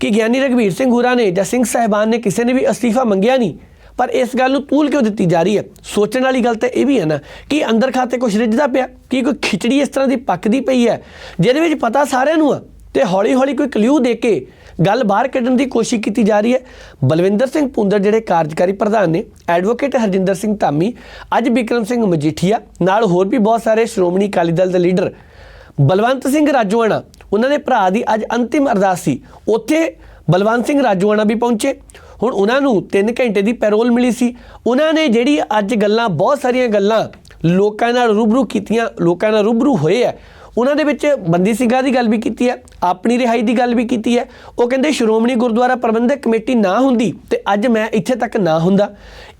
ਕਿ ਗਿਆਨੀ ਰਘਬੀਰ ਸਿੰਘ ਹੁਰਾ ਨੇ ਜਾਂ ਸਿੰਘ ਸਾਹਿਬਾਨ ਨੇ ਕਿਸੇ ਨੇ ਵੀ ਅਸਤੀਫਾ ਮੰਗਿਆ ਨਹੀਂ, ਪਰ ਇਸ ਗੱਲ ਨੂੰ ਤੂਲ ਕਿਉਂ ਦਿੱਤੀ ਜਾ ਰਹੀ ਹੈ? ਸੋਚਣ ਵਾਲੀ ਗੱਲ ਤਾਂ ਇਹ ਵੀ ਹੈ ਨਾ ਕਿ ਅੰਦਰ ਖਾਤੇ ਕੁਝ ਰਿੱਝਦਾ ਪਿਆ, ਕਿ ਕੋਈ ਖਿਚੜੀ ਇਸ ਤਰ੍ਹਾਂ ਦੀ ਪੱਕਦੀ ਪਈ ਹੈ, ਜਿਹਦੇ ਵਿੱਚ ਪਤਾ ਸਾਰਿਆਂ ਨੂੰ ਆ, ਤੇ ਹੌਲੀ ਹੌਲੀ ਕੋਈ ਕਲਿਊ ਦੇ ਕੇ ਗੱਲ ਬਾਹਰ ਕੱਢਣ ਦੀ ਕੋਸ਼ਿਸ਼ ਕੀਤੀ ਜਾ ਰਹੀ ਹੈ। ਬਲਵਿੰਦਰ ਸਿੰਘ ਪੁੰਦਰ ਜਿਹੜੇ ਕਾਰਜਕਾਰੀ ਪ੍ਰਧਾਨ ਨੇ, ਐਡਵੋਕੇਟ ਹਰਜਿੰਦਰ ਸਿੰਘ ਧਾਮੀ, ਅੱਜ ਬਿਕਰਮ ਸਿੰਘ ਮਜੀਠੀਆ, ਨਾਲ ਹੋਰ ਵੀ ਬਹੁਤ ਸਾਰੇ ਸ਼੍ਰੋਮਣੀ ਅਕਾਲੀ ਦਲ ਦੇ ਲੀਡਰ, ਬਲਵੰਤ ਸਿੰਘ ਰਾਜੋਆਣਾ, ਉਹਨਾਂ ਦੇ ਭਰਾ ਦੀ ਅੱਜ ਅੰਤਿਮ ਅਰਦਾਸ ਸੀ। ਉੱਥੇ ਬਲਵੰਤ ਸਿੰਘ ਰਾਜੋਆਣਾ ਵੀ ਪਹੁੰਚੇ। ਹੁਣ ਉਹਨਾਂ ਨੂੰ 3 ਘੰਟੇ ਦੀ ਪੈਰੋਲ ਮਿਲੀ ਸੀ। ਉਹਨਾਂ ਨੇ ਜਿਹੜੀ ਅੱਜ ਗੱਲਾਂ, ਬਹੁਤ ਸਾਰੀਆਂ ਗੱਲਾਂ ਲੋਕਾਂ ਨਾਲ ਰੂਬਰੂ ਕੀਤੀਆਂ, ਲੋਕਾਂ ਨਾਲ ਰੂਬਰੂ ਹੋਏ ਆ ਉਹਨਾਂ ਦੇ ਵਿੱਚ ਬੰਦੀ ਸਿੰਘਾਂ ਦੀ ਗੱਲ ਵੀ ਕੀਤੀ ਹੈ, ਆਪਣੀ ਰਿਹਾਈ ਦੀ ਗੱਲ ਵੀ ਕੀਤੀ ਹੈ। ਉਹ ਕਹਿੰਦੇ ਸ਼੍ਰੋਮਣੀ ਗੁਰਦੁਆਰਾ ਪ੍ਰਬੰਧਕ ਕਮੇਟੀ ਨਾ ਹੁੰਦੀ ਤੇ ਅੱਜ ਮੈਂ ਇੱਥੇ ਤੱਕ ਨਾ ਹੁੰਦਾ।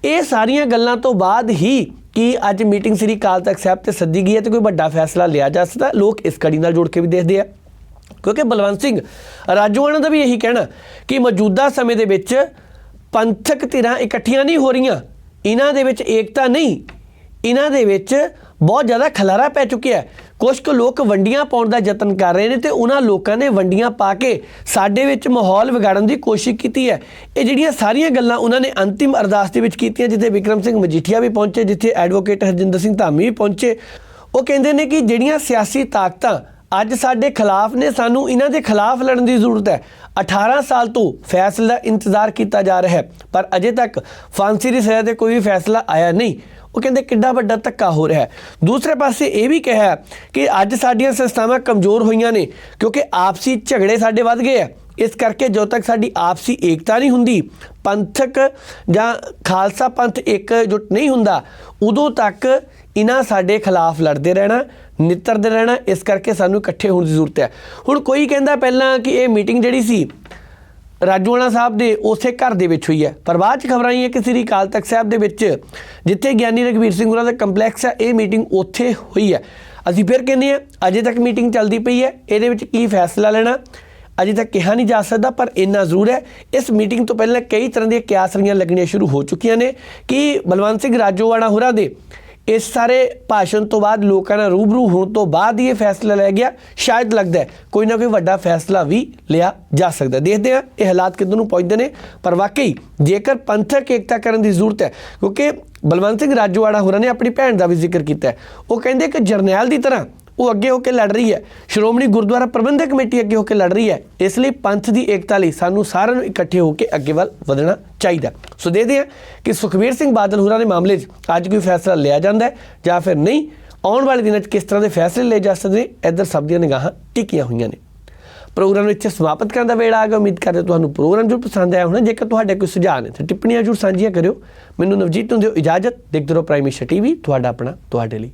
ਇਹ ਸਾਰੀਆਂ ਗੱਲਾਂ ਤੋਂ ਬਾਅਦ ਹੀ ਕਿ ਅੱਜ ਮੀਟਿੰਗ ਸ੍ਰੀ ਅਕਾਲ ਤਖਤ ਸਾਹਿਬ ਤੇ ਸੱਦੀ ਗਈ ਹੈ ਤੇ ਕੋਈ ਵੱਡਾ ਫੈਸਲਾ ਲਿਆ ਜਾ ਸਕਦਾ। ਲੋਕ ਇਸ ਕੜੀ ਨਾਲ ਜੋੜ ਕੇ ਵੀ ਦੇਖਦੇ ਆ। ਕਿਉਂਕਿ ਬਲਵੰਤ ਸਿੰਘ ਰਾਜੋਆਣਾ ਦਾ ਵੀ ਇਹੀ ਕਹਿਣਾ ਕਿ ਮੌਜੂਦਾ ਸਮੇਂ ਦੇ ਵਿੱਚ ਪੰਥਕ ਧਿਰਾਂ ਇਕੱਠੀਆਂ ਨਹੀਂ ਹੋ ਰਹੀਆਂ। ਇਹਨਾਂ ਦੇ ਵਿੱਚ ਏਕਤਾ ਨਹੀਂ। ਇਹਨਾਂ ਦੇ ਵਿੱਚ ਬਹੁਤ ਜ਼ਿਆਦਾ ਖਲਾਰਾ ਪੈ ਚੁੱਕਿਆ ਹੈ। ਕੁਝ ਕੁ ਲੋਕ ਵੰਡੀਆਂ ਪਾਉਣ ਦਾ ਯਤਨ ਕਰ ਰਹੇ ਨੇ ਤੇ ਉਹਨਾਂ ਲੋਕਾਂ ਨੇ ਵੰਡੀਆਂ ਪਾ ਕੇ ਸਾਡੇ ਵਿੱਚ ਮਾਹੌਲ ਵਿਗਾੜਨ ਦੀ ਕੋਸ਼ਿਸ਼ ਕੀਤੀ ਹੈ। ਇਹ ਜਿਹੜੀਆਂ ਸਾਰੀਆਂ ਗੱਲਾਂ ਉਹਨਾਂ ਨੇ ਅੰਤਿਮ ਅਰਦਾਸ ਦੇ ਵਿੱਚ ਕੀਤੀਆਂ, ਜਿੱਥੇ ਵਿਕਰਮ ਸਿੰਘ ਮਜੀਠੀਆ ਵੀ ਪਹੁੰਚੇ, ਜਿੱਥੇ ਐਡਵੋਕੇਟ ਹਰਜਿੰਦਰ ਸਿੰਘ ਧਾਮੀ ਵੀ ਪਹੁੰਚੇ, ਉਹ ਕਹਿੰਦੇ ਨੇ ਕਿ ਜਿਹੜੀਆਂ ਸਿਆਸੀ ਤਾਕਤਾਂ ਅੱਜ ਸਾਡੇ ਖਿਲਾਫ ਨੇ, ਸਾਨੂੰ ਇਹਨਾਂ ਦੇ ਖਿਲਾਫ ਲੜਨ ਦੀ ਜ਼ਰੂਰਤ ਹੈ। 18 ਸਾਲ ਤੋਂ ਫੈਸਲਾ ਇੰਤਜ਼ਾਰ ਕੀਤਾ ਜਾ ਰਿਹਾ ਹੈ, ਪਰ ਅਜੇ ਤੱਕ ਫਾਂਸੀ ਦੀ ਸਜ਼ਾ ਤੇ ਕੋਈ ਵੀ ਫੈਸਲਾ ਆਇਆ ਨਹੀਂ। ਉਹ ਕਹਿੰਦੇ ਕਿੱਡਾ ਵੱਡਾ ਧੱਕਾ ਹੋ ਰਿਹਾ ਹੈ। ਦੂਸਰੇ ਪਾਸੇ ਇਹ ਵੀ ਕਿਹਾ ਕਿ ਅੱਜ ਸਾਡੀਆਂ ਸੰਸਥਾਵਾਂ ਕਮਜ਼ੋਰ ਹੋਈਆਂ ਨੇ ਕਿਉਂਕਿ ਆਪਸੀ ਝਗੜੇ ਸਾਡੇ ਵੱਧ ਗਏ ਆ ਇਸ ਕਰਕੇ ਜਦੋਂ ਤੱਕ ਸਾਡੀ ਆਪਸੀ ਏਕਤਾ ਨਹੀਂ ਹੁੰਦੀ, ਪੰਥਕ ਜਾਂ ਖਾਲਸਾ ਪੰਥ ਇੱਕ ਇਕਜੁੱਟ ਨਹੀਂ ਹੁੰਦਾ, ਉਦੋਂ ਤੱਕ ਇਹਨਾਂ ਸਾਡੇ ਖਿਲਾਫ ਲੜਦੇ ਰਹਿਣਾ, ਨਿੱਤਰਦੇ ਰਹਿਣਾ, ਇਸ ਕਰਕੇ ਸਾਨੂੰ ਇਕੱਠੇ ਹੋਣ ਦੀ ਜ਼ਰੂਰਤ ਹੈ। ਹੁਣ ਕੋਈ ਕਹਿੰਦਾ ਪਹਿਲਾਂ ਕਿ ਇਹ ਮੀਟਿੰਗ ਜਿਹੜੀ ਸੀ ਰਾਜੂਆਣਾ ਸਾਹਿਬ ਦੇ ਉਸੇ ਘਰ ਦੇ ਵਿੱਚ ਹੋਈ ਹੈ। ਪਰ ਬਾਅਦ ਚ ਖਬਰਾਂ ਆਈਆਂ ਕਿ ਸ੍ਰੀ ਅਕਾਲ ਤਖਤ ਸਾਹਿਬ ਦੇ ਵਿੱਚ ਜਿੱਥੇ ਗਿਆਨੀ ਰਘਵੀਰ ਸਿੰਘ ਹੋਰਾਂ ਦਾ ਕੰਪਲੈਕਸ ਹੈ, ਇਹ ਮੀਟਿੰਗ ਉੱਥੇ ਹੋਈ ਹੈ। ਅਸੀਂ ਫਿਰ ਕਹਿੰਦੇ ਆ ਅਜੇ ਤੱਕ ਮੀਟਿੰਗ ਚੱਲਦੀ ਪਈ ਹੈ, ਇਹਦੇ ਵਿੱਚ ਕੀ ਫੈਸਲਾ ਲੈਣਾ? ਅਜੇ ਤੱਕ ਕਿਹਾ ਨਹੀਂ ਜਾ ਸਕਦਾ, ਪਰ ਇੰਨਾ ਜ਼ਰੂਰ ਹੈ। ਇਸ ਮੀਟਿੰਗ ਤੋਂ ਪਹਿਲਾਂ ਕਈ ਤਰ੍ਹਾਂ ਦੀਆਂ ਕਿਆਸਰੀਆਂ ਲੱਗਣੀਆਂ ਸ਼ੁਰੂ ਹੋ ਚੁੱਕੀਆਂ ਨੇ ਕਿ ਬਲਵੰਤ ਸਿੰਘ ਰਾਜੋਵਾਣਾ ਹੋਰਾਂ ਦੇ ਇਸ ਸਾਰੇ ਭਾਸ਼ਣ ਤੋਂ ਬਾਅਦ ਲੋਕਾਂ ਨਾਲ ਰੂਬਰੂ ਹੋਣ ਤੋਂ ਬਾਅਦ ਹੀ ਇਹ ਫੈਸਲਾ ਲਿਆ ਗਿਆ। ਸ਼ਾਇਦ ਲੱਗਦਾ ਹੈ ਕੋਈ ਨਾ ਕੋਈ ਵੱਡਾ ਫੈਸਲਾ ਵੀ ਲਿਆ ਜਾ ਸਕਦਾ। ਦੇਖਦੇ ਹਾਂ ਇਹ ਹਾਲਾਤ ਕਿੱਧਰ ਨੂੰ ਪਹੁੰਚਦੇ ਨੇ। ਪਰ ਵਾਕਈ ਜੇਕਰ ਪੰਥਕ ਏਕਤਾ ਕਰਨ ਦੀ ਜ਼ਰੂਰਤ ਹੈ, ਕਿਉਂਕਿ ਬਲਵੰਤ ਸਿੰਘ ਰਾਜੋਵਾੜਾ ਹੋਰਾਂ ਨੇ ਆਪਣੀ ਭੈਣ ਦਾ ਵੀ ਜ਼ਿਕਰ ਕੀਤਾ ਉਹ ਕਹਿੰਦੇ ਕਿ ਜਰਨੈਲ ਦੀ ਤਰ੍ਹਾਂ ਉਹ ਅੱਗੇ ਹੋ ਕੇ ਲੜ ਰਹੀ ਹੈ। ਸ਼੍ਰੋਮਣੀ ਗੁਰਦੁਆਰਾ ਪ੍ਰਬੰਧਕ ਕਮੇਟੀ ਅੱਗੇ ਹੋ ਕੇ ਲੜ ਰਹੀ ਹੈ। ਇਸ ਲਈ ਪੰਥ ਦੀ ਏਕਤਾ ਲਈ ਸਾਨੂੰ ਸਾਰਿਆਂ ਨੂੰ ਇਕੱਠੇ ਹੋ ਕੇ ਅੱਗੇ ਵੱਲ ਵਧਣਾ ਚਾਹੀਦਾ ਸੋ ਦੇਖਦੇ ਹਾਂ ਕਿ ਸੁਖਬੀਰ ਸਿੰਘ ਬਾਦਲ ਹੋਰਾਂ ਦੇ ਮਾਮਲੇ 'ਚ ਅੱਜ ਕੋਈ ਫੈਸਲਾ ਲਿਆ ਜਾਂਦਾ ਹੈ ਜਾਂ ਫਿਰ ਨਹੀਂ, ਆਉਣ ਵਾਲੇ ਦਿਨਾਂ 'ਚ ਕਿਸ ਤਰ੍ਹਾਂ ਦੇ ਫੈਸਲੇ ਲਏ ਜਾ ਸਕਦੇ ਨੇ, ਇੱਧਰ ਸਭ ਦੀਆਂ ਨਿਗਾਹਾਂ ਟਿਕੀਆਂ ਹੋਈਆਂ ਨੇ। ਪ੍ਰੋਗਰਾਮ ਵਿੱਚ ਸਮਾਪਤ ਕਰਨ ਦਾ ਵੇਲਾ ਆ ਗਿਆ। ਉਮੀਦ ਕਰਦੇ ਤੁਹਾਨੂੰ ਪ੍ਰੋਗਰਾਮ ਜਰੂਰ ਪਸੰਦ ਆਇਆ ਹੋਣਾ। ਜੇਕਰ ਤੁਹਾਡੇ ਕੋਈ ਸੁਝਾਅ ਨੇ, ਤਾਂ ਟਿੱਪਣੀਆਂ ਜਰੂਰ ਸਾਂਝੀਆਂ ਕਰਿਓ। ਮੈਨੂੰ ਨਵਜੀਤ ਨੂੰ ਦਿਓ ਇਜਾਜ਼ਤ। ਦੇਖਦੇ ਰਹੋ ਪ੍ਰਾਈਮ ਏਸ਼ੀਆ ਟੀਵੀ ਤੁਹਾਡਾ ਆਪਣਾ, ਤੁਹਾਡੇ ਲਈ।